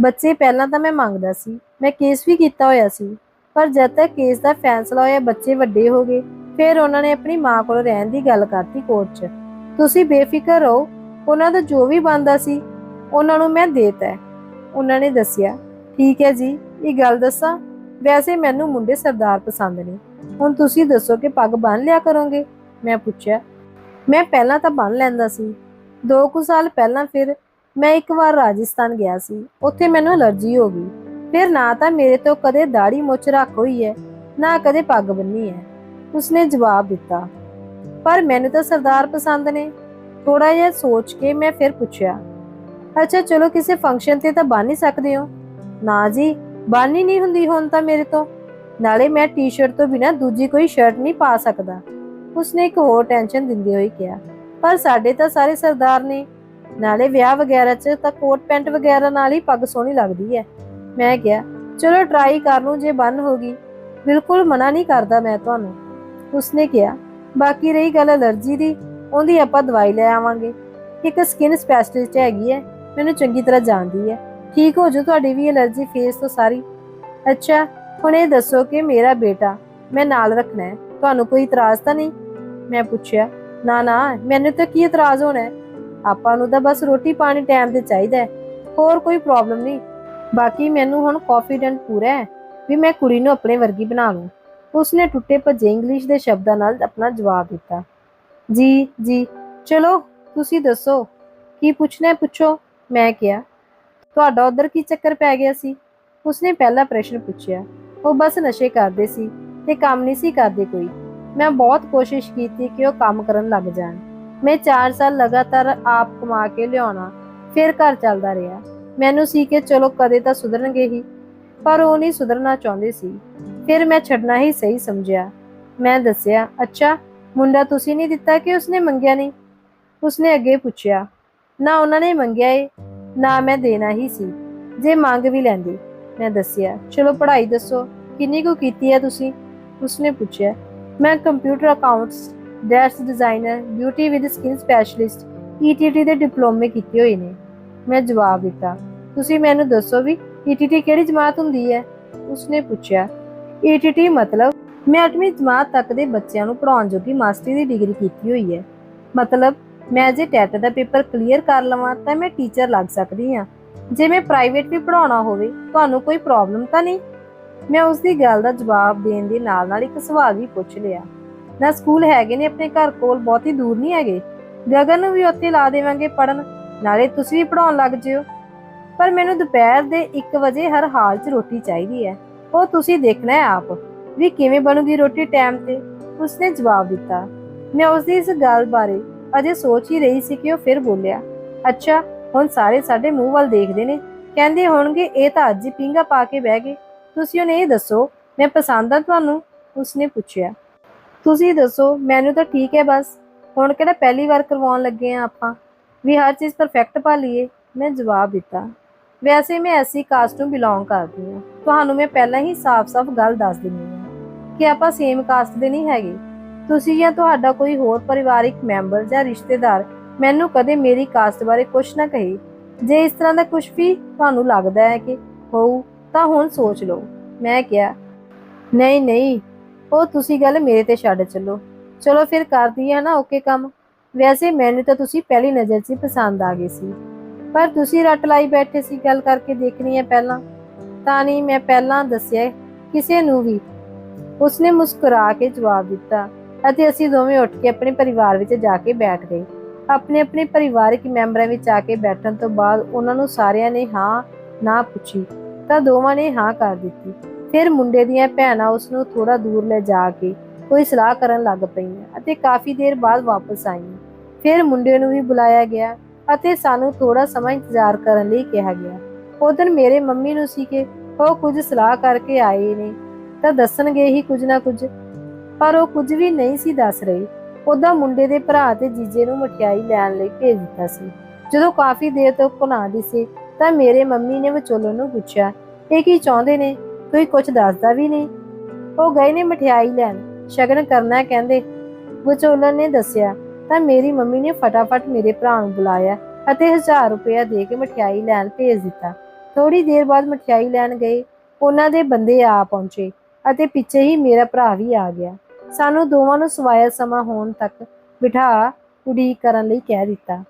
ਬੱਚੇ, ਪਹਿਲਾਂ ਤਾਂ ਮੈਂ ਮੰਗਦਾ ਸੀ। ਮੈਂ ਕੇਸ ਵੀ ਕੀਤਾ ਹੋਇਆ ਸੀ। ਪਰ ਜਦ ਤੱਕ ਕੇਸ ਦਾ ਫੈਸਲਾ ਹੋਇਆ, ਬੱਚੇ ਵੱਡੇ ਹੋ ਗਏ। ਫਿਰ ਉਹਨਾਂ ਨੇ ਆਪਣੀ ਮਾਂ ਕੋਲ ਰਹਿਣ ਦੀ ਗੱਲ ਕਰਤੀ ਕੋਰਟ 'ਚ। ਤੁਸੀਂ ਬੇਫਿਕਰ ਰਹੋ। ਉਹਨਾਂ ਦਾ ਜੋ ਵੀ ਬੰਦਾ ਸੀ, ਉਹਨਾਂ ਨੂੰ ਮੈਂ ਦੇਤਾ ਉਹਨਾਂ ਨੇ ਦੱਸਿਆ, ਠੀਕ ਹੈ ਜੀ, ਇਹ ਗੱਲ ਦੱਸਾਂ। ਵੈਸੇ ਮੈਨੂੰ ਮੁੰਡੇ ਸਰਦਾਰ ਪਸੰਦ ਨੇ। ਹੁਣ ਤੁਸੀਂ ਦੱਸੋ ਕਿ ਪੱਗ ਬੰਨ ਲਿਆ ਕਰੋਗੇ? ਮੈਂ ਪੁੱਛਿਆ ਮੈਂ ਪਹਿਲਾਂ ਤਾਂ ਬੰਨ ਲੈਂਦਾ ਸੀ। ਦੋ ਕੁ ਸਾਲ ਪਹਿਲਾਂ ਫਿਰ ਮੈਂ ਇੱਕ ਵਾਰ ਰਾਜਸਥਾਨ ਗਿਆ ਸੀ। ਉੱਥੇ ਮੈਨੂੰ ਅਲਰਜੀ ਹੋ ਗਈ। ਫਿਰ ਨਾ ਤਾਂ ਮੇਰੇ ਤੋਂ ਕਦੇ ਦਾੜੀ ਮੁੱਛ ਰੱਖ ਹੋਈ ਹੈ ਨਾ ਕਦੇ ਪੱਗ ਬੰਨੀ ਹੈ ਉਸਨੇ ਜਵਾਬ ਦਿੱਤਾ। ਪਰ ਮੈਨੂੰ ਤਾਂ ਸਰਦਾਰ ਪਸੰਦ ਨੇ। ਥੋੜਾ ਜਿਹਾ ਸੋਚ ਕੇ ਮੈਂ ਫਿਰ ਪੁੱਛਿਆ, ਅੱਛਾ, ਚਲੋ ਕਿਸੇ ਫੰਕਸ਼ਨ ਤੇ ਤਾਂ ਬੰਨ ਹੀ ਸਕਦੇ ਹੋ? ਨਾ ਜੀ, ਬੰਨ ਹੀ ਨਹੀਂ ਹੁੰਦੀ ਹੁਣ ਤਾਂ ਮੇਰੇ ਤੋਂ। ਨਾਲੇ ਮੈਂ ਟੀ-ਸ਼ਰਟ ਤੋਂ ਬਿਨਾ ਦੂਜੀ ਕੋਈ ਸ਼ਰਟ ਨਹੀਂ ਪਾ ਸਕਦਾ। ਉਸਨੇ ਇੱਕ ਹੋਰ ਟੈਨਸ਼ਨ ਦਿੰਦੇ ਹੋਏ ਕਿਹਾ, ਪਰ ਸਾਡੇ ਤਾਂ ਸਾਰੇ ਸਰਦਾਰ ਨੇ। ਨਾਲੇ ਵਿਆਹ ਵਗੈਰਾ 'ਚ ਤਾਂ ਕੋਟ ਪੈਂਟ ਵਗੈਰਾ ਨਾਲ ਹੀ ਪੱਗ ਸੋਹਣੀ ਲੱਗਦੀ ਹੈ। ਮੈਂ ਕਿਹਾ, ਚਲੋ ਟਰਾਈ ਕਰ ਲੂੰ ਜੇ ਬੰਨ ਹੋਗੀ ਬਿਲਕੁਲ ਮਨਾ ਨਹੀਂ ਕਰਦਾ ਮੈਂ ਤੁਹਾਨੂੰ। ਉਸਨੇ ਕਿਹਾ, ਬਾਕੀ ਰਹੀ ਗੱਲ ਅਲਰਜੀ ਦੀ, ਉਹਦੀ ਆਪਾਂ ਦਵਾਈ ਲੈ ਆਵਾਂਗੇ। ਇੱਕ ਸਕਿਨ ਸਪੈਸ਼ਲਿਸਟ ਹੈਗੀ ਹੈ, ਮੈਨੂੰ ਚੰਗੀ ਤਰ੍ਹਾਂ ਜਾਣਦੀ ਹੈ। ਠੀਕ ਹੋ ਜੂ ਤੁਹਾਡੀ ਵੀ ਅਲਰਜੀ ਫੇਸ ਤੋਂ ਸਾਰੀ। ਅੱਛਾ, ਹੁਣ ਇਹ ਦੱਸੋ ਕਿ ਮੇਰਾ ਬੇਟਾ ਮੈਂ ਨਾਲ ਰੱਖਣਾ ਹੈ, ਤੁਹਾਨੂੰ ਕੋਈ ਇਤਰਾਜ਼ ਤਾਂ ਨਹੀਂ? ਮੈਂ ਪੁੱਛਿਆ, ਨਾ ਨਾ, ਮੈਨੂੰ ਤਾਂ ਕੀ ਇਤਰਾਜ਼ ਹੋਣਾ ਹੈ? ਆਪਾਂ ਨੂੰ ਤਾਂ ਬਸ ਰੋਟੀ ਪਾਣੀ ਟਾਈਮ ਤੇ ਚਾਹੀਦਾ ਹੈ। ਹੋਰ ਕੋਈ ਪ੍ਰੋਬਲਮ ਨਹੀਂ। ਬਾਕੀ ਮੈਨੂੰ ਹੁਣ ਕੌਨਫੀਡੈਂਟ ਪੂਰਾ ਹੈ ਵੀ ਮੈਂ ਕੁੜੀ ਨੂੰ ਆਪਣੇ ਵਰਗੀ ਬਣਾ ਲੂੰ ਉਸਨੇ ਟੁੱਟੇ ਭੱਜੇ ਇੰਗਲਿਸ਼ ਦੇ ਸ਼ਬਦਾਂ ਨਾਲ ਆਪਣਾ ਜਵਾਬ ਦਿੱਤਾ। ਜੀ ਜੀ, ਚਲੋ, ਤੁਸੀਂ ਦੱਸੋ, ਕੀ ਪੁੱਛਣਾ ਹੈ, ਪੁੱਛੋ। ਮੈਂ ਕਿਹਾ, ਤੁਹਾਡਾ ਉਧਰ ਕੀ ਚੱਕਰ ਪੈ ਗਿਆ ਸੀ? ਉਸਨੇ ਪਹਿਲਾ ਪ੍ਰਸ਼ਨ ਪੁੱਛਿਆ। ਉਹ ਬਸ ਨਸ਼ੇ ਕਰਦੇ ਸੀ ਤੇ ਕੰਮ ਨਹੀਂ ਸੀ ਕਰਦੇ ਕੋਈ। ਮੈਂ ਬਹੁਤ ਕੋਸ਼ਿਸ਼ ਕੀਤੀ ਕਿ ਉਹ ਕੰਮ ਕਰਨ ਲੱਗ ਜਾਣ। ਮੈਂ 4 ਸਾਲ ਲਗਾਤਾਰ ਆਪ ਕਮਾ ਕੇ ਲਿਆਉਣਾ ਫਿਰ ਘਰ ਚੱਲਦਾ ਰਿਹਾ। ਮੈਨੂੰ ਸੀ ਕਿ ਚਲੋ ਕਦੇ ਤਾਂ ਸੁਧਰਨਗੇ ਹੀ, ਪਰ ਉਹ ਨਹੀਂ ਸੁਧਰਨਾ ਚਾਹੁੰਦੇ ਸੀ। ਫਿਰ ਮੈਂ ਛੱਡਣਾ ਹੀ ਸਹੀ ਸਮਝਿਆ। ਮੈਂ ਦੱਸਿਆ, ਅੱਛਾ, ਮੁੰਡਾ ਤੁਸੀਂ ਨਹੀਂ ਦਿੱਤਾ ਕਿ ਉਸਨੇ ਮੰਗਿਆ ਨਹੀਂ? ਉਸਨੇ ਅੱਗੇ ਪੁੱਛਿਆ, ਨਾ ਉਹਨਾਂ ਨੇ ਮੰਗਿਆ ਏ, ਨਾ ਮੈਂ ਦੇਣਾ ਹੀ ਸੀ, ਜੇ ਮੰਗ ਵੀ ਲੈਂਦੀ। ਮੈਂ ਦੱਸਿਆ, ਚਲੋ ਪੜ੍ਹਾਈ ਦੱਸੋ, ਕਿੰਨੀ ਕੁ ਕੀਤੀ ਹੈ ਤੁਸੀਂ? ਉਸਨੇ ਪੁੱਛਿਆ ਮੈਂ computer accounts dress designer beauty with skin specialist ETT ਦੇ ਡਿਪਲੋਮੇ ਕੀਤੇ ਹੋਏ ਨੇ। ਮੈਂ ਜਵਾਬ ਦਿੱਤਾ, ਤੁਸੀਂ ਮੈਨੂੰ ਦੱਸੋ ਵੀ ETT ਕਿਹੜੀ ਜਮਾਤ ਹੁੰਦੀ ਹੈ? ਉਸਨੇ ਪੁੱਛਿਆ ETT ਮਤਲਬ ਮੈਂ 8ਵੀਂ ਜਮਾਤ ਤੱਕ ਦੇ ਬੱਚਿਆਂ ਨੂੰ ਪੜਾਉਣ ਜੋਗੀ ਮਾਸਟਰੀ ਦੀ ਡਿਗਰੀ ਕੀਤੀ ਹੋਈ ਹੈ। ਮਤਲਬ ਮੈਂ ਜੇ ਟੈਟ ਦਾ ਪੇਪਰ ਕਲੀਅਰ ਕਰ ਲਵਾਂ ਤਾਂ ਮੈਂ ਟੀਚਰ ਲੱਗ ਸਕਦੀ ਹਾਂ। ਜੇ ਮੈਂ ਪ੍ਰਾਈਵੇਟ ਵੀ ਪੜਾਉਣਾ ਹੋਵੇ, ਤੁਹਾਨੂੰ ਕੋਈ ਪ੍ਰੋਬਲਮ ਤਾਂ ਨਹੀਂ? ਮੈਂ ਉਸ ਦੀ ਗੱਲ ਦਾ ਜਵਾਬ ਦੇਣ ਦੇ ਨਾਲ ਨਾਲ ਇੱਕ ਸਵਾਲ ਵੀ ਪੁੱਛ ਲਿਆ। ਨਾ ਸਕੂਲ ਹੈਗੇ ਨੇ ਆਪਣੇ ਘਰ ਕੋਲ, ਬਹੁਤੀ ਦੂਰ ਨਹੀਂ ਹੈਗੇ। ਗਗਨ ਨੂੰ ਵੀ ਉੱਥੇ ਲਾ ਦੇਵਾਂਗੇ ਪੜਨ ਨਾਲੇ ਤੁਸੀਂ ਵੀ ਪੜਾਉਣ ਲੱਗ ਜਿਓ। ਪਰ ਮੈਨੂੰ ਦੁਪਹਿਰ ਦੇ 1 ਵਜੇ ਹਰ ਹਾਲ 'ਚ ਰੋਟੀ ਚਾਹੀਦੀ ਹੈ। ਉਹ ਤੁਸੀਂ ਦੇਖਣਾ ਹੈ ਆਪ ਵੀ ਕਿਵੇਂ ਬਣੂਗੀ ਰੋਟੀ ਟਾਈਮ ਤੇ। ਉਸਨੇ ਜਵਾਬ ਦਿੱਤਾ। ਮੈਂ ਉਸ ਦੀ ਇਸ ਗੱਲ ਬਾਰੇ ਅਜੇ ਸੋਚ ਹੀ ਰਹੀ ਸੀ ਕਿ ਉਹ ਫਿਰ ਬੋਲਿਆ, ਅੱਛਾ, ਹੁਣ ਸਾਰੇ ਸਾਡੇ ਮੂੰਹ ਵੱਲ ਦੇਖਦੇ ਨੇ। ਕਹਿੰਦੇ ਹੋਣਗੇ, ਇਹ ਤਾਂ ਅੱਜ ਹੀ ਪਿੰਗਾ ਪਾ ਕੇ ਬਹਿ ਗਏ। ਤੁਸੀਂ ਉਹਨੇ ਇਹ ਦੱਸੋ, ਮੈਂ ਪਸੰਦ ਆ ਤੁਹਾਨੂੰ? ਉਸਨੇ ਪੁੱਛਿਆ। ਤੁਸੀਂ ਦੱਸੋ, ਮੈਨੂੰ ਤਾਂ ਠੀਕ ਹੈ ਬਸ। ਹੁਣ ਕਿਹੜਾ ਪਹਿਲੀ ਵਾਰ ਕਰਵਾਉਣ ਲੱਗੇ ਆ ਆਪਾਂ? ਵੀ ਹਰ ਚੀਜ਼ ਪਰਫੈਕਟ ਪਾ ਲਈਏ। ਮੈਂ ਜਵਾਬ ਦਿੱਤਾ। ਵੈਸੇ ਮੈਂ ਐਸੀ ਕਾਸਟ ਨੂੰ ਬਿਲੋਂਗ ਕਰਦੀ ਹਾਂ। ਤੁਹਾਨੂੰ ਮੈਂ ਪਹਿਲਾਂ ਹੀ ਸਾਫ਼-ਸਾਫ਼ ਗੱਲ ਦੱਸ ਦਿੰਦੀ ਹਾਂ ਕਿ ਆਪਾਂ ਸੇਮ ਕਾਸਟ ਦੇ ਨਹੀਂ ਹੈਗੇ। ਤੁਸੀਂ ਜਾਂ ਤੁਹਾਡਾ ਕੋਈ ਹੋਰ ਪਰਿਵਾਰਿਕ ਮੈਂਬਰ ਜਾਂ ਰਿਸ਼ਤੇਦਾਰ ਮੈਨੂੰ ਕਦੇ ਮੇਰੀ ਕਾਸਟ ਬਾਰੇ ਕੁਝ ਨਾ ਕਹੇ। ਜੇ ਇਸ ਤਰ੍ਹਾਂ ਦਾ ਕੁਝ ਵੀ ਤੁਹਾਨੂੰ ਲੱਗਦਾ ਹੈ ਕਿ ਹੋਊ ਤਾਂ ਹੁਣ ਸੋਚ ਲਓ। ਮੈਂ ਕਿਹਾ, ਨਹੀਂ ਨਹੀਂ, ਉਹ ਤੁਸੀਂ ਗੱਲ ਮੇਰੇ ਤੇ ਛੱਡ ਚੱਲੋ। ਚਲੋ ਫਿਰ ਕਰਦੀ ਆ ਨਾ ਓਕੇ ਕੰਮ। ਵੈਸੇ ਮੈਨੂੰ ਤਾਂ ਤੁਸੀਂ ਪਹਿਲੀ ਨਜ਼ਰ 'ਚ ਪਸੰਦ ਆ ਗਏ ਸੀ। ਪਰ ਤੁਸੀਂ ਰੱਟ ਲਾਈ ਬੈਠੇ ਸੀ ਗੱਲ ਕਰਕੇ ਦੇਖਣੀ ਹੈ ਪਹਿਲਾਂ। ਤਾਂ ਨਹੀਂ ਮੈਂ ਪਹਿਲਾਂ ਦੱਸਿਆ ਕਿਸੇ ਨੂੰ ਵੀ। ਉਸਨੇ ਮੁਸਕਰਾ ਕੇ ਜਵਾਬ ਦਿੱਤਾ ਅਤੇ ਅਸੀਂ ਦੋਵੇਂ ਉੱਠ ਕੇ ਆਪਣੇ ਪਰਿਵਾਰ ਵਿੱਚ ਜਾ ਕੇ ਬੈਠ ਗਏ। ਆਪਣੇ ਆਪਣੇ ਪਰਿਵਾਰਕ ਮੈਂਬਰਾਂ ਵਿੱਚ ਆ ਕੇ ਬੈਠਣ ਤੋਂ ਬਾਅਦ ਉਹਨਾਂ ਨੂੰ ਸਾਰਿਆਂ ਨੇ ਹਾਂ, ਨਾ ਪੁੱਛੀ। ਤਾਂ ਦੋਵਾਂ ਨੇ ਹਾਂ ਕਰ ਦਿੱਤੀ। ਫਿਰ ਮੁੰਡੇ ਦੀਆਂ ਭੈਣਾਂ ਉਸ ਨੂੰ ਥੋੜਾ ਦੂਰ ਲੈ ਜਾ ਕੇ ਕੋਈ ਸਲਾਹ ਕਰਨ ਲੱਗ ਪਈਆਂ ਅਤੇ ਕਾਫੀ ਦੇਰ ਬਾਅਦ ਵਾਪਸ ਆਈਆਂ। ਫਿਰ ਮੁੰਡੇ ਨੂੰ ਵੀ ਬੁਲਾਇਆ ਗਿਆ ਅਤੇ ਸਾਨੂੰ ਥੋੜਾ ਸਮਾਂ ਇੰਤਜ਼ਾਰ ਕਰਨ ਲਈ ਕਿਹਾ ਗਿਆ। ਉਦੋਂ ਮੇਰੇ ਮੰਮੀ ਨੂੰ ਸੀ ਕਿ ਉਹ ਕੁਝ ਸਲਾਹ ਕਰਕੇ ਆਏ ਨੇ, ਤਾਂ ਦੱਸਣਗੇ ਹੀ ਕੁਝ ਨਾ ਕੁਝ। ਪਰ ਉਹ ਕੁਝ ਵੀ ਨਹੀਂ ਸੀ ਦੱਸ ਰਹੀ। ਉਹਦਾ ਮੁੰਡੇ ਦੇ ਭਰਾ ਤੇ ਜੀਜੇ ਨੂੰ ਮਠਿਆਈ ਲੈਣ ਲਈ ਭੇਜ ਦਿੱਤਾ ਸੀ। ਜਦੋਂ ਕਾਫੀ ਦੇਰ ਤੋਂ ਕੋਨਾ ਸੀ ਤਾਂ ਮੇਰੇ ਮੰਮੀ ਨੇ ਵਿਚੋਲਨ ਨੂੰ ਪੁੱਛਿਆ, ਇਹ ਕੀ ਚਾਹੁੰਦੇ ਨੇ? ਕੋਈ ਕੁਝ ਦੱਸਦਾ ਵੀ ਨਹੀਂ? ਉਹ ਗਏ ਨੇ ਮਠਿਆਈ ਲੈਣ, ਸ਼ਗਨ ਕਰਨਾ ਕਹਿੰਦੇ। ਵਿਚੋਲਨ ਨੇ ਦੱਸਿਆ, ਤਾਂ ਮੇਰੀ ਮੰਮੀ ਨੇ ਫਟਾਫਟ ਮੇਰੇ ਭਰਾ ਨੂੰ ਬੁਲਾਇਆ ਅਤੇ 1000 ਰੁਪਇਆ ਦੇ ਕੇ ਮਠਿਆਈ ਲੈਣ ਭੇਜ ਦਿੱਤਾ। ਥੋੜੀ ਦੇਰ ਬਾਅਦ ਮਠਿਆਈ ਲੈਣ ਗਏ, ਉਹਨਾਂ ਦੇ ਬੰਦੇ ਆ ਪਹੁੰਚੇ ਅਤੇ ਪਿੱਛੇ ਹੀ ਮੇਰਾ ਭਰਾ ਵੀ ਆ ਗਿਆ। ਸਾਨੂੰ ਦੋਵਾਂ ਨੂੰ ਸਵਾਇਆ ਸਮਾਂ ਹੋਣ ਤੱਕ ਬਿਠਾ ਉਡੀਕ ਕਰਨ ਲਈ ਕਹਿ ਦਿੱਤਾ।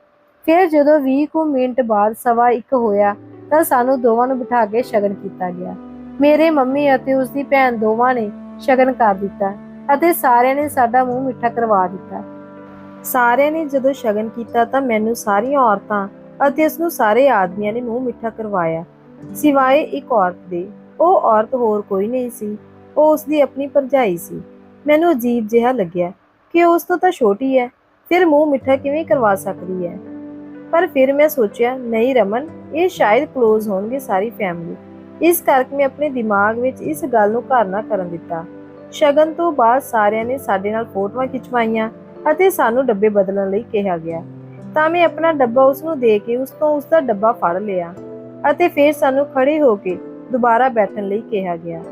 ਫਿਰ ਜਦੋਂ 20 ਕੁ ਮਿੰਟ ਬਾਅਦ ਸਵਾ ਇੱਕ ਹੋਇਆ, ਤਾਂ ਸਾਨੂੰ ਦੋਵਾਂ ਨੂੰ ਬਿਠਾ ਕੇ ਸ਼ਗਨ ਕੀਤਾ ਗਿਆ। ਮੇਰੇ ਮੰਮੀ ਅਤੇ ਉਸ ਦੀ ਭੈਣ ਦੋਵਾਂ ਨੇ ਸ਼ਗਨ ਕਰ ਦਿੱਤਾ ਅਤੇ ਸਾਰਿਆਂ ਨੇ ਸਾਡਾ ਮੂੰਹ ਮਿੱਠਾ ਕਰਵਾ ਦਿੱਤਾ। ਸਾਰਿਆਂ ਨੇ ਜਦੋਂ ਸ਼ਗਨ ਕੀਤਾ ਤਾਂ ਮੈਨੂੰ ਸਾਰੀਆਂ ਔਰਤਾਂ ਅਤੇ ਉਸ ਨੂੰ ਸਾਰੇ ਆਦਮੀਆਂ ਨੇ ਮੂੰਹ ਮਿੱਠਾ ਕਰਵਾਇਆ। ਸਿਵਾਏ ਇੱਕ ਔਰਤ ਦੇ। ਉਹ ਔਰਤ ਹੋਰ ਕੋਈ ਨਹੀਂ ਸੀ। ਉਹ ਉਸ ਦੀ ਆਪਣੀ ਭਰਜਾਈ ਸੀ। ਮੈਨੂੰ ਅਜੀਬ ਜਿਹਾ ਲੱਗਿਆ ਕਿ ਉਸ ਤੋਂ ਤਾਂ ਛੋਟੀ ਹੈ। ਫਿਰ ਮੂੰਹ ਮਿੱਠਾ ਕਿਵੇਂ ਕਰਵਾ ਸਕਦੀ ਹੈ? ਪਰ ਫਿਰ ਮੈਂ ਸੋਚਿਆ, ਨਹੀਂ ਰਮਨ, ਇਹ ਸ਼ਾਇਦ ক্লোਜ਼ ਹੋਣਗੇ ਸਾਰੀ ਫੈਮਿਲੀ ਇਸ ਕਰਕੇ ਮੈਂ ਆਪਣੇ ਦਿਮਾਗ ਵਿੱਚ ਇਸ ਗੱਲ ਨੂੰ ਘਰ ਨਾ ਕਰਨ ਦਿੱਤਾ। ਸ਼ਗਨ ਤੋਂ ਬਾਅਦ ਸਾਰਿਆਂ ਨੇ ਸਾਡੇ ਨਾਲ ਫੋਟੋਆਂ ਖਿਚਵਾਈਆਂ ਅਤੇ ਸਾਨੂੰ ਡੱਬੇ ਬਦਲਣ ਲਈ ਕਿਹਾ ਗਿਆ। ਤਾਂ ਮੈਂ ਆਪਣਾ ਡੱਬਾ ਉਸ ਨੂੰ ਦੇ ਕੇ ਉਸ ਤੋਂ ਉਸ ਦਾ ਡੱਬਾ ਫੜ ਲਿਆ ਅਤੇ ਫਿਰ ਸਾਨੂੰ ਖੜੇ ਹੋ ਕੇ ਦੁਬਾਰਾ ਬੈਠਣ ਲਈ ਕਿਹਾ ਗਿਆ।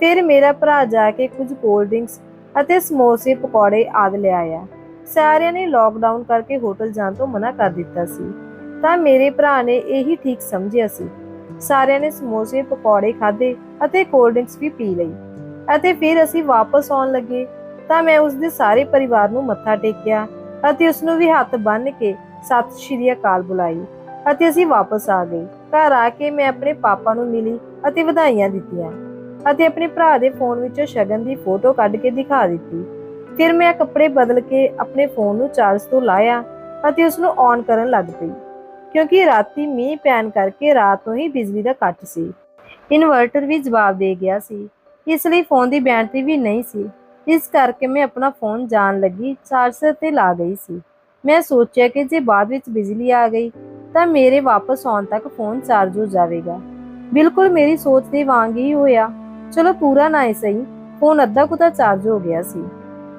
ਫਿਰ ਮੇਰਾ ਭਰਾ ਜਾ ਕੇ ਕੁਝ ਕੋਲਡ ਡਰਿੰਕਸ ਅਤੇ ਸਮੋਸੇ, ਪਕੌੜੇ ਆਦ ਲਿਆਇਆ ਸਾਰਿਆਂ ਨੇ ਲੋਕਡਾਊਨ ਕਰਕੇ ਹੋਟਲ ਜਾਣ ਤੋਂ ਮਨਾ ਕਰ ਦਿੱਤਾ ਸੀ। ਤਾਂ ਮੇਰੇ ਭਰਾ ਨੇ ਇਹੀ ਠੀਕ ਸਮਝਿਆ ਸੀ। ਸਾਰਿਆਂ ਨੇ ਸਮੋਸੇ, ਪਕੌੜੇ ਖਾਦੇ ਅਤੇ ਕੋਲਡ ਡਰਿੰਕਸ ਵੀ ਪੀ ਲਈ ਅਤੇ ਫਿਰ ਅਸੀਂ ਵਾਪਸ ਆਉਣ ਲੱਗੇ ਤਾਂ ਮੈਂ ਉਸ ਦੇ ਸਾਰੇ ਪਰਿਵਾਰ ਨੂੰ ਮੱਥਾ ਟੇਕਿਆ ਅਤੇ ਉਸ ਨੂੰ ਵੀ ਹੱਥ ਬੰਨ੍ਹ ਕੇ ਸਤਿ ਸ਼੍ਰੀ ਅਕਾਲ ਬੁਲਾਈ ਅਤੇ ਅਸੀਂ ਵਾਪਸ ਆ ਗਏ। ਘਰ ਆ ਕੇ ਮੈਂ ਆਪਣੇ ਪਾਪਾ ਨੂੰ ਮਿਲੀ ਅਤੇ ਵਧਾਈਆਂ ਦਿੱਤੀਆਂ ਅਤੇ ਆਪਣੇ ਭਰਾ ਦੇ ਫੋਨ ਵਿੱਚੋਂ ਸ਼ਗਨ ਦੀ ਫੋਟੋ ਕੱਢ ਕੇ ਦਿਖਾ ਦਿੱਤੀ। ਫਿਰ ਮੈਂ ਕੱਪੜੇ ਬਦਲ ਕੇ ਆਪਣੇ ਫੋਨ ਨੂੰ ਚਾਰਜ ਤੋਂ ਲਾਇਆ ਅਤੇ ਉਸ ਨੂੰ ਔਨ ਕਰਨ ਲੱਗ ਪਈ, ਕਿਉਂਕਿ ਰਾਤੀ ਮੀਂਹ ਪੈਣ ਕਰਕੇ ਰਾਤ ਨੂੰ ਹੀ ਬਿਜਲੀ ਦਾ ਕੱਟ ਸੀ। ਇਨਵਰਟਰ ਵੀ ਜਵਾਬ ਦੇ ਗਿਆ ਸੀ। ਇਸ ਲਈ ਫੋਨ ਦੀ ਬੈਟਰੀ ਵੀ ਨਹੀਂ ਸੀ। ਇਸ ਕਰਕੇ ਮੈਂ ਆਪਣਾ ਫੋਨ ਜਾਣ ਲੱਗੀ ਚਾਰਜਰ ਤੇ ਲਾ ਗਈ ਸੀ। ਮੈਂ ਸੋਚਿਆ ਕਿ ਜੇ ਬਾਅਦ ਵਿੱਚ ਬਿਜਲੀ ਆ ਗਈ, ਤਾਂ ਮੇਰੇ ਵਾਪਸ ਆਉਣ ਤੱਕ ਫੋਨ ਚਾਰਜ ਹੋ ਜਾਵੇਗਾ। ਬਿਲਕੁਲ ਮੇਰੀ ਸੋਚ ਦੇ ਵਾਂਗ ਹੀ ਹੋਇਆ। ਚਲੋ ਪੂਰਾ ਨਾ ਹੀ ਸਹੀ ਫੋਨ ਅੱਧਾ ਕੁ ਤਾਂ ਚਾਰਜ ਹੋ ਗਿਆ ਸੀ।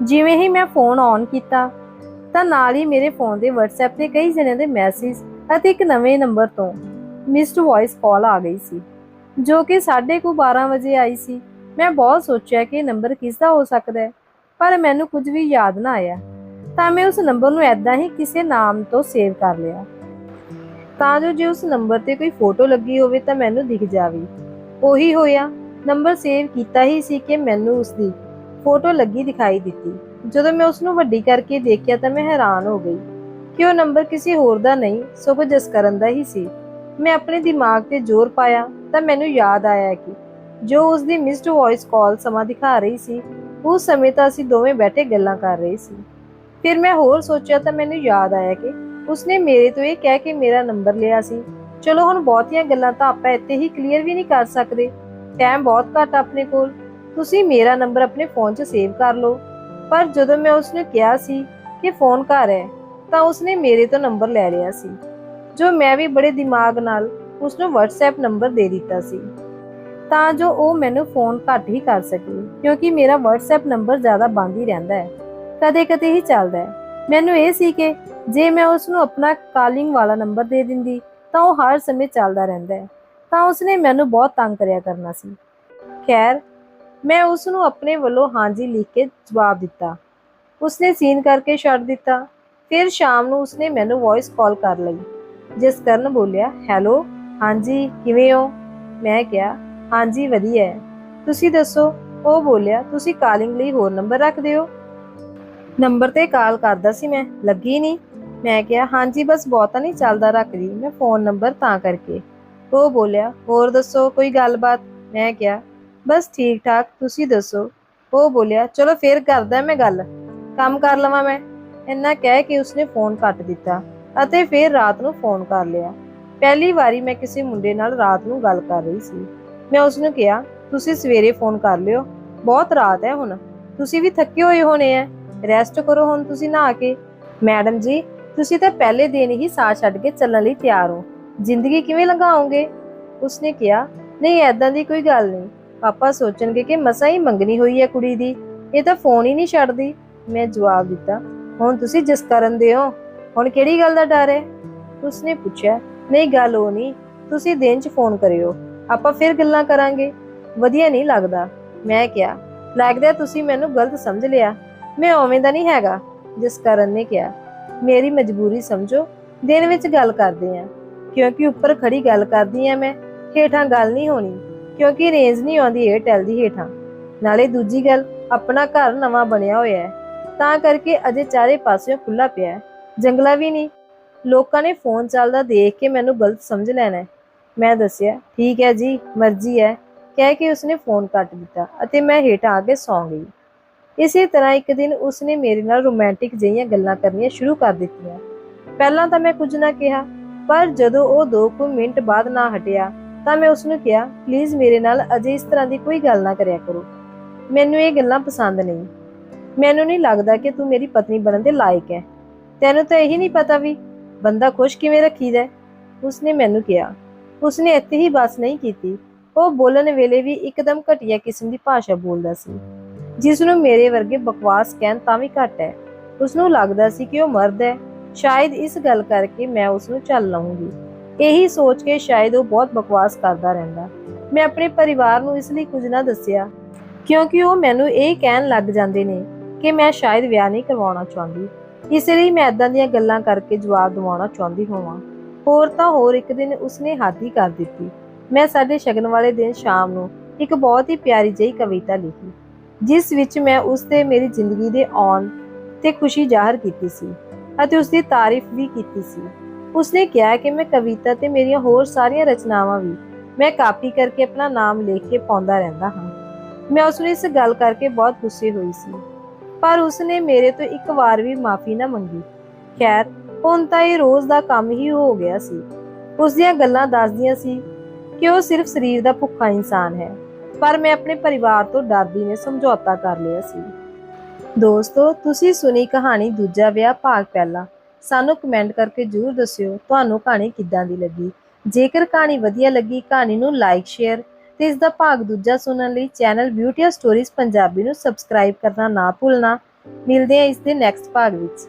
ਜਿਵੇਂ ਹੀ ਮੈਂ ਫੋਨ ਔਨ ਕੀਤਾ, ਤਾਂ ਨਾਲ ਹੀ ਮੇਰੇ ਫੋਨ ਦੇ WhatsApp ਤੇ ਕਈ ਜਣਿਆਂ ਦੇ ਮੈਸੇਜ ਅਤੇ ਇੱਕ ਨਵੇਂ ਨੰਬਰ ਤੋਂ ਮਿਸਡ ਵੌਇਸ ਕਾਲ ਆ ਗਈ ਸੀ, ਜੋ ਕਿ 12:30 ਵਜੇ ਆਈ ਸੀ। ਮੈਂ ਬਹੁਤ ਸੋਚਿਆ ਕਿ ਨੰਬਰ ਕਿਸ ਦਾ ਹੋ ਸਕਦਾ ਹੈ, ਪਰ ਮੈਨੂੰ ਕੁਝ ਵੀ ਯਾਦ ਨਾ ਆਇਆ। ਤਾਂ ਮੈਂ ਉਸ ਨੰਬਰ ਨੂੰ ਐਦਾਂ ਹੀ ਕਿਸੇ ਨਾਮ ਤੋਂ ਸੇਵ ਕਰ ਲਿਆ। ਤਾਂ ਜੋ ਜੇ ਉਸ ਨੰਬਰ ਤੇ ਕੋਈ ਫੋਟੋ ਲੱਗੀ ਹੋਵੇ ਤਾਂ ਮੈਨੂੰ ਦਿਖ ਜਾਵੇ। ਉਹੀ ਹੋਇਆ ਨੰਬਰ ਸੇਵ ਕੀਤਾ ਹੀ ਸੀ ਕਿ ਮੈਨੂੰ ਉਸ ਦੀ ਫੋਟੋ ਲੱਗੀ ਦਿਖਾਈ ਦਿੱਤੀ। ਜਦੋਂ ਮੈਂ ਉਸ ਨੂੰ ਵੱਡੀ ਕਰਕੇ ਦੇਖਿਆ ਤਾਂ ਮੈਂ ਹੈਰਾਨ ਹੋ ਗਈ ਕਿ ਉਹ ਨੰਬਰ ਕਿਸੇ ਹੋਰ ਦਾ ਨਹੀਂ, ਸਗੋਂ ਜਸਕਰਨ ਦਾ ਹੀ ਸੀ। ਮੈਂ ਆਪਣੇ ਦਿਮਾਗ ਤੇ ਜ਼ੋਰ ਪਾਇਆ ਤਾਂ ਮੈਨੂੰ ਯਾਦ ਆਇਆ ਕਿ ਜੋ ਉਸ ਦੀ ਮਿਸਡ ਵੌਇਸ ਕਾਲ ਸਮਾਂ ਦਿਖਾ ਰਹੀ ਸੀ, ਉਸ ਸਮੇਂ ਤਾਂ ਅਸੀਂ ਦੋਵੇਂ ਬੈਠੇ ਗੱਲਾਂ ਕਰ ਰਹੇ ਸੀ। ਫਿਰ ਮੈਂ ਹੋਰ ਸੋਚਿਆ ਤਾਂ ਮੈਨੂੰ ਯਾਦ ਆਇਆ ਕਿ ਉਸਨੇ ਮੇਰੇ ਤੋਂ ਇਹ ਕਹਿ ਕੇ ਮੇਰਾ ਨੰਬਰ ਲਿਆ ਸੀ, ਚਲੋ ਹੁਣ ਬਹੁਤੀਆਂ ਗੱਲਾਂ ਤਾਂ ਆਪਾਂ ਇੱਥੇ ਹੀ ਕਲੀਅਰ ਵੀ ਨਹੀਂ ਕਰ ਸਕਦੇ। ਟਾਈਮ ਬਹੁਤ ਘੱਟ ਆਪਣੇ ਕੋਲ। ਤੁਸੀਂ ਮੇਰਾ ਨੰਬਰ ਆਪਣੇ ਫੋਨ 'ਚ ਸੇਵ ਕਰ ਲਓ। ਪਰ ਜਦੋਂ ਮੈਂ ਉਸ ਨੂੰ ਕਿਹਾ ਸੀ ਕਿ ਫੋਨ ਘਰ ਹੈ, ਤਾਂ ਉਸਨੇ ਮੇਰੇ ਤੋਂ ਨੰਬਰ ਲੈ ਲਿਆ ਸੀ, ਜੋ ਮੈਂ ਵੀ ਬੜੇ ਦਿਮਾਗ ਨਾਲ ਉਸ ਨੂੰ WhatsApp ਨੰਬਰ ਦੇ ਦਿੱਤਾ ਸੀ। ਤਾਂ ਜੋ ਉਹ ਮੈਨੂੰ ਫੋਨ ਘੱਟ ਹੀ ਕਰ ਸਕੇ, ਕਿਉਂਕਿ ਮੇਰਾ WhatsApp ਨੰਬਰ ਜ਼ਿਆਦਾ ਬੰਦ ਹੀ ਰਹਿੰਦਾ ਹੈ। ਕਦੇ-ਕਦੇ ਹੀ ਚੱਲਦਾ ਹੈ। ਮੈਨੂੰ ਇਹ ਸੀ ਕਿ ਜੇ ਮੈਂ ਉਸ ਨੂੰ ਆਪਣਾ ਕਾਲਿੰਗ ਵਾਲਾ ਨੰਬਰ ਦੇ ਦਿੰਦੀ, ਤਾਂ ਉਹ ਹਰ ਸਮੇਂ ਚੱਲਦਾ ਰਹਿੰਦਾ ਹੈ। ਤਾਂ ਉਸਨੇ ਮੈਨੂੰ ਬਹੁਤ ਤੰਗ ਕਰਿਆ ਕਰਨਾ ਸੀ। ਖੈਰ ਮੈਂ ਉਸ ਨੂੰ ਆਪਣੇ ਵੱਲੋਂ ਹਾਂਜੀ ਲਿਖ ਕੇ ਜਵਾਬ ਦਿੱਤਾ। ਉਸਨੇ ਸੀਨ ਕਰਕੇ ਛੱਡ ਦਿੱਤਾ। ਫਿਰ ਸ਼ਾਮ ਨੂੰ ਉਸਨੇ ਮੈਨੂੰ ਵੌਇਸ ਕਾਲ ਕਰ ਲਈ, ਜਿਸ ਕਰਨ ਬੋਲਿਆ ਹੈਲੋ ਹਾਂਜੀ, ਕਿਵੇਂ ਹੋ? ਮੈਂ ਕਿਹਾ, ਹਾਂਜੀ, ਵਧੀਆ ਹੈ। ਤੁਸੀਂ ਦੱਸੋ? ਉਹ ਬੋਲਿਆ, ਤੁਸੀਂ ਕਾਲਿੰਗ ਲਈ ਹੋਰ ਨੰਬਰ ਰੱਖਦੇ ਹੋ? ਨੰਬਰ ਤੇ ਕਾਲ ਕਰਦਾ ਸੀ ਮੈਂ, ਲੱਗੀ ਨਹੀਂ। ਮੈਂ ਕਿਹਾ, ਹਾਂਜੀ, ਬਸ ਬਹੁਤਾ ਨਹੀਂ ਚੱਲਦਾ ਰੱਖਦੀ, ਮੈਂ ਫੋਨ ਨੰਬਰ ਤਾਂ ਕਰਕੇ। ਉਹ ਬੋਲਿਆ, ਹੋਰ ਦੱਸੋ, ਕੋਈ ਗੱਲਬਾਤ? ਮੈਂ ਕਿਹਾ ਬਸ ਠੀਕ ਠਾਕ, ਤੁਸੀਂ ਦੱਸੋ? ਉਹ ਬੋਲਿਆ, ਚਲੋ ਫੇਰ ਕਰਦਾ ਮੈਂ ਗੱਲ। ਕੰਮ ਕਰ ਲਵਾਂ ਮੈਂ। ਇੰਨਾ ਕਹਿ ਕੇ ਉਸਨੇ ਫੋਨ ਕੱਟ ਦਿੱਤਾ ਅਤੇ ਫਿਰ ਰਾਤ ਨੂੰ ਫੋਨ ਕਰ ਲਿਆ। ਪਹਿਲੀ ਵਾਰੀ ਮੈਂ ਕਿਸੇ ਮੁੰਡੇ ਨਾਲ ਰਾਤ ਨੂੰ ਗੱਲ ਕਰ ਰਹੀ ਸੀ। ਮੈਂ ਉਸ ਨੂੰ ਕਿਹਾ, ਤੁਸੀਂ ਸਵੇਰੇ ਫੋਨ ਕਰ ਲਿਓ, ਬਹੁਤ ਰਾਤ ਹੈ ਹੁਣ। ਤੁਸੀਂ ਵੀ ਥੱਕੇ ਹੋਏ ਹੋਣੇ ਐ। ਰੈਸਟ ਕਰੋ ਹੁਣ ਤੁਸੀਂ ਨਹਾ ਕੇ। ਮੈਡਮ ਜੀ, ਤੁਸੀਂ ਤਾਂ ਪਹਿਲੇ ਦਿਨ ਹੀ ਸਾਹ ਛੱਡ ਕੇ ਚੱਲਣ ਲਈ ਤਿਆਰ ਹੋ। ਜ਼ਿੰਦਗੀ ਕਿਵੇਂ ਲੰਘਾਓਗੇ? ਉਸਨੇ ਕਿਹਾ, ਨਹੀਂ ਐਦਾਂ ਦੀ ਕੋਈ ਗੱਲ ਨਹੀਂ। ਪਾਪਾ ਸੋਚਣਗੇ ਕਿ ਮਸਾਂ ਹੀ ਮੰਗਣੀ ਹੋਈ ਹੈ ਕੁੜੀ ਦੀ। ਇਹ ਤਾਂ ਫੋਨ ਹੀ ਨਹੀਂ ਛੱਡਦੀ। ਮੈਂ ਜਵਾਬ ਦਿੱਤਾ, ਹੁਣ ਤੁਸੀਂ ਜਿਸ ਕਰਨ ਦੇ ਹੋ? ਹੁਣ ਕਿਹੜੀ ਗੱਲ ਦਾ ਡਰ ਹੈ? ਉਸਨੇ ਪੁੱਛਿਆ, ਨਹੀਂ, ਗੱਲ ਉਹ ਨਹੀਂ। ਤੁਸੀਂ ਦਿਨ 'ਚ ਫੋਨ ਕਰਿਓ। ਆਪਾਂ ਫਿਰ ਗੱਲਾਂ ਕਰਾਂਗੇ। ਵਧੀਆ ਨਹੀਂ ਲੱਗਦਾ। ਮੈਂ ਕਿਹਾ, ਲੱਗਦਾ ਤੁਸੀਂ ਮੈਨੂੰ ਗਲਤ ਸਮਝ ਲਿਆ। ਮੈਂ ਉਵੇਂ ਦਾ ਨਹੀਂ ਹੈਗਾ, ਜਿਸ ਕਰਨ ਨੇ ਕਿਹਾ। ਮੇਰੀ ਮਜਬੂਰੀ ਸਮਝੋ। ਦਿਨ ਵਿੱਚ ਗੱਲ ਕਰਦੇ ਆਂ। ਕਿਉਂਕਿ ਉੱਪਰ ਖੜੀ ਗੱਲ ਕਰਦੀ ਆਂ ਮੈਂ। ਹੇਠਾਂ ਗੱਲ ਨਹੀਂ ਹੋਣੀ। ਕਿਉਂਕਿ ਰੇਂਜ ਨਹੀਂ ਆਉਂਦੀ ਏਅਰਟੈਲ ਦੀ ਹੇਠਾਂ। ਨਾਲੇ ਦੂਜੀ ਗੱਲ, ਆਪਣਾ ਘਰ ਨਵਾਂ ਬਣਿਆ ਹੋਇਆ ਹੈ। ਤਾਂ ਕਰਕੇ ਅਜੇ ਚਾਰੇ ਪਾਸਿਓਂ ਖੁੱਲਾ ਪਿਆ ਹੈ। ਜੰਗਲਾ ਵੀ ਨਹੀਂ। ਲੋਕਾਂ ਨੇ ਫੋਨ ਚੱਲਦਾ ਦੇਖ ਕੇ ਮੈਨੂੰ ਗਲਤ ਸਮਝ ਲੈਣਾ ਮੈਂ ਦੱਸਿਆ, ਠੀਕ ਹੈ ਜੀ, ਮਰਜ਼ੀ ਹੈ। ਕਹਿ ਕੇ ਉਸਨੇ ਫੋਨ ਕੱਟ ਦਿੱਤਾ ਅਤੇ ਮੈਂ ਹੇਠਾਂ ਆ ਕੇ ਸੌਂ ਗਈ। ਇਸੇ ਤਰ੍ਹਾਂ ਇੱਕ ਦਿਨ ਉਸਨੇ ਮੇਰੇ ਨਾਲ ਰੋਮਾਂਟਿਕ ਜਿਹੀਆਂ ਗੱਲਾਂ ਕਰਨੀਆਂ ਸ਼ੁਰੂ ਕਰ ਦਿੱਤੀਆਂ। ਪਹਿਲਾਂ ਤਾਂ ਮੈਂ ਕੁਝ ਨਾ ਕਿਹਾ, ਪਰ ਜਦੋਂ ਉਹ 2 ਕੁ ਮਿੰਟ ਬਾਅਦ ਨਾ ਹਟਿਆ ਤਾਂ ਮੈਂ ਉਸਨੂੰ ਕਿਹਾ ਪਲੀਜ਼ ਮੇਰੇ ਨਾਲ ਅਜੇ ਇਸ ਤਰ੍ਹਾਂ ਦੀ ਕੋਈ ਗੱਲ ਨਾ ਕਰਿਆ ਕਰੋ। ਮੈਨੂੰ ਇਹ ਗੱਲਾਂ ਪਸੰਦ ਨਹੀਂ। ਮੈਨੂੰ ਨਹੀਂ ਲੱਗਦਾ ਕਿ ਤੂੰ ਮੇਰੀ ਪਤਨੀ ਬਣਨ ਦੇ ਲਾਇਕ ਹੈ। ਤੈਨੂੰ ਤਾਂ ਇਹੀ ਨਹੀਂ ਪਤਾ ਵੀ ਬੰਦਾ ਖੁਸ਼ ਕਿਵੇਂ ਰੱਖੀਦਾ ਉਸਨੇ ਮੈਨੂੰ ਕਿਹਾ। ਉਸਨੇ ਇੱਥੇ ਹੀ ਬਸ ਨਹੀਂ ਕੀਤੀ। ਉਹ ਬੋਲਣ ਵੇਲੇ ਵੀ ਇੱਕਦਮ ਘਟੀਆ ਕਿਸਮ ਦੀ ਭਾਸ਼ਾ ਬੋਲਦਾ ਸੀ ਜਿਸ ਨੂੰ ਮੇਰੇ ਵਰਗੇ ਬਕਵਾਸ ਕਹਿਣ ਤਾਂ ਵੀ ਘੱਟ ਹੈ। ਉਸ ਨੂੰ ਲੱਗਦਾ ਸੀ ਕਿ ਉਹ ਮਰਦ ਹੈ। ਸ਼ਾਇਦ ਇਸ ਗੱਲ ਕਰਕੇ ਮੈਂ ਉਸ ਨੂੰ ਚੱਲ ਲਵਾਂਗੀ ਇਹੀ ਸੋਚ ਕੇ ਸ਼ਾਇਦ ਉਹ ਬਹੁਤ ਬਕਵਾਸ ਕਰਦਾ ਰਹਿੰਦਾ। ਮੈਂ ਆਪਣੇ ਪਰਿਵਾਰ ਨੂੰ ਇਸ ਲਈ ਕੁਝ ਨਾ ਦੱਸਿਆ, ਕਿਉਂਕਿ ਉਹ ਮੈਨੂੰ ਇਹ ਕਹਿਣ ਲੱਗ ਜਾਂਦੇ ਨੇ ਕਿ ਮੈਂ ਸ਼ਾਇਦ ਵਿਆਹ ਨਹੀਂ ਕਰਵਾਉਣਾ ਚਾਹੁੰਦੀ। ਇਸ ਲਈ ਮੈਂ ਇਦਾਂ ਦੀਆਂ ਗੱਲਾਂ ਕਰਕੇ ਜਵਾਬ ਦਿਵਾਉਣਾ ਚਾਹੁੰਦੀ ਹੋਵਾਂ। ਹੋਰ ਤਾਂ ਹੋਰ ਇੱਕ ਦਿਨ ਉਸਨੇ ਹਾਦੀ ਕਰ ਦਿੱਤੀ। ਮੈਂ ਸਾਡੇ ਸ਼ਗਨ ਵਾਲੇ ਦਿਨ ਸ਼ਾਮ ਨੂੰ ਇੱਕ ਬਹੁਤ ਹੀ ਪਿਆਰੀ ਜਿਹੀ ਕਵਿਤਾ ਲਿਖੀ, ਜਿਸ ਵਿੱਚ ਮੈਂ ਉਸ ਤੇ ਮੇਰੀ ਜ਼ਿੰਦਗੀ ਦੇ ਆਉਣ ਤੇ ਖੁਸ਼ੀ ਜ਼ਾਹਰ ਕੀਤੀ ਸੀ ਅਤੇ ਉਸ ਦੀ ਤਾਰੀਫ ਵੀ ਕੀਤੀ ਸੀ। ਉਸਨੇ ਕਿਹਾ ਕਿ ਮੈਂ ਕਵਿਤਾ ਤੇ ਮੇਰੀਆਂ ਹੋਰ ਸਾਰੀਆਂ ਰਚਨਾਵਾਂ ਵੀ ਮੈਂ ਕਾਪੀ ਕਰਕੇ ਆਪਣਾ ਨਾਮ ਲਿਖ ਕੇ ਪਾਉਂਦਾ ਰਹਿੰਦਾ ਹਾਂ। ਮੈਂ ਉਸ ਨੂੰ ਇਸ ਗੱਲ ਕਰਕੇ ਬਹੁਤ ਗੁੱਸੇ ਹੋਈ ਸੀ। ਪਰ ਉਸਨੇ ਮੇਰੇ ਤੋਂ ਇੱਕ ਵਾਰ ਵੀ ਮਾਫੀ ਨਾ ਮੰਗੀ। ਖੈਰ, ਹੁਣ ਤਾਂ ਇਹ ਰੋਜ਼ ਦਾ ਕੰਮ ਹੀ ਹੋ ਗਿਆ ਸੀ। ਉਸ ਦੀਆਂ ਗੱਲਾਂ ਦੱਸਦੀਆਂ ਸੀ ਕਿ ਉਹ ਸਿਰਫ ਸਰੀਰ ਦਾ ਭੁੱਖਾ ਇਨਸਾਨ ਹੈ, ਪਰ ਮੈਂ ਆਪਣੇ ਪਰਿਵਾਰ ਤੋਂ ਡਰਦੀ ਨੇ ਸਮਝੌਤਾ ਕਰ ਲਿਆ ਸੀ। ਦੋਸਤੋ, ਤੁਸੀਂ ਸੁਣੀ ਕਹਾਣੀ ਦੂਜਾ ਵਿਆਹ ਭਾਗ ਪਹਿਲਾ। ਸਾਨੂੰ ਕਮੈਂਟ ਕਰਕੇ ਜਰੂਰ ਦੱਸਿਓ, ਤੁਹਾਨੂੰ ਕਹਾਣੀ ਕਿੱਦਾਂ ਦੀ ਲੱਗੀ? ਜੇਕਰ ਕਹਾਣੀ ਵਧੀਆ ਲੱਗੀ, ਕਹਾਣੀ ਨੂੰ ਲਾਈਕ ਸ਼ੇਅਰ ਤੇ ਇਸ ਦਾ ਭਾਗ ਦੂਜਾ ਸੁਣਨ ਲਈ ਚੈਨਲ ਬਿਊਟੀ ਸਟੋਰੀਜ਼ ਪੰਜਾਬੀ ਨੂੰ ਸਬਸਕ੍ਰਾਈਬ ਕਰਨਾ ਨਾ ਭੁੱਲਣਾ। ਮਿਲਦੇ ਹਾਂ ਇਸ ਦੇ ਨੈਕਸਟ ਭਾਗ ਵਿੱਚ।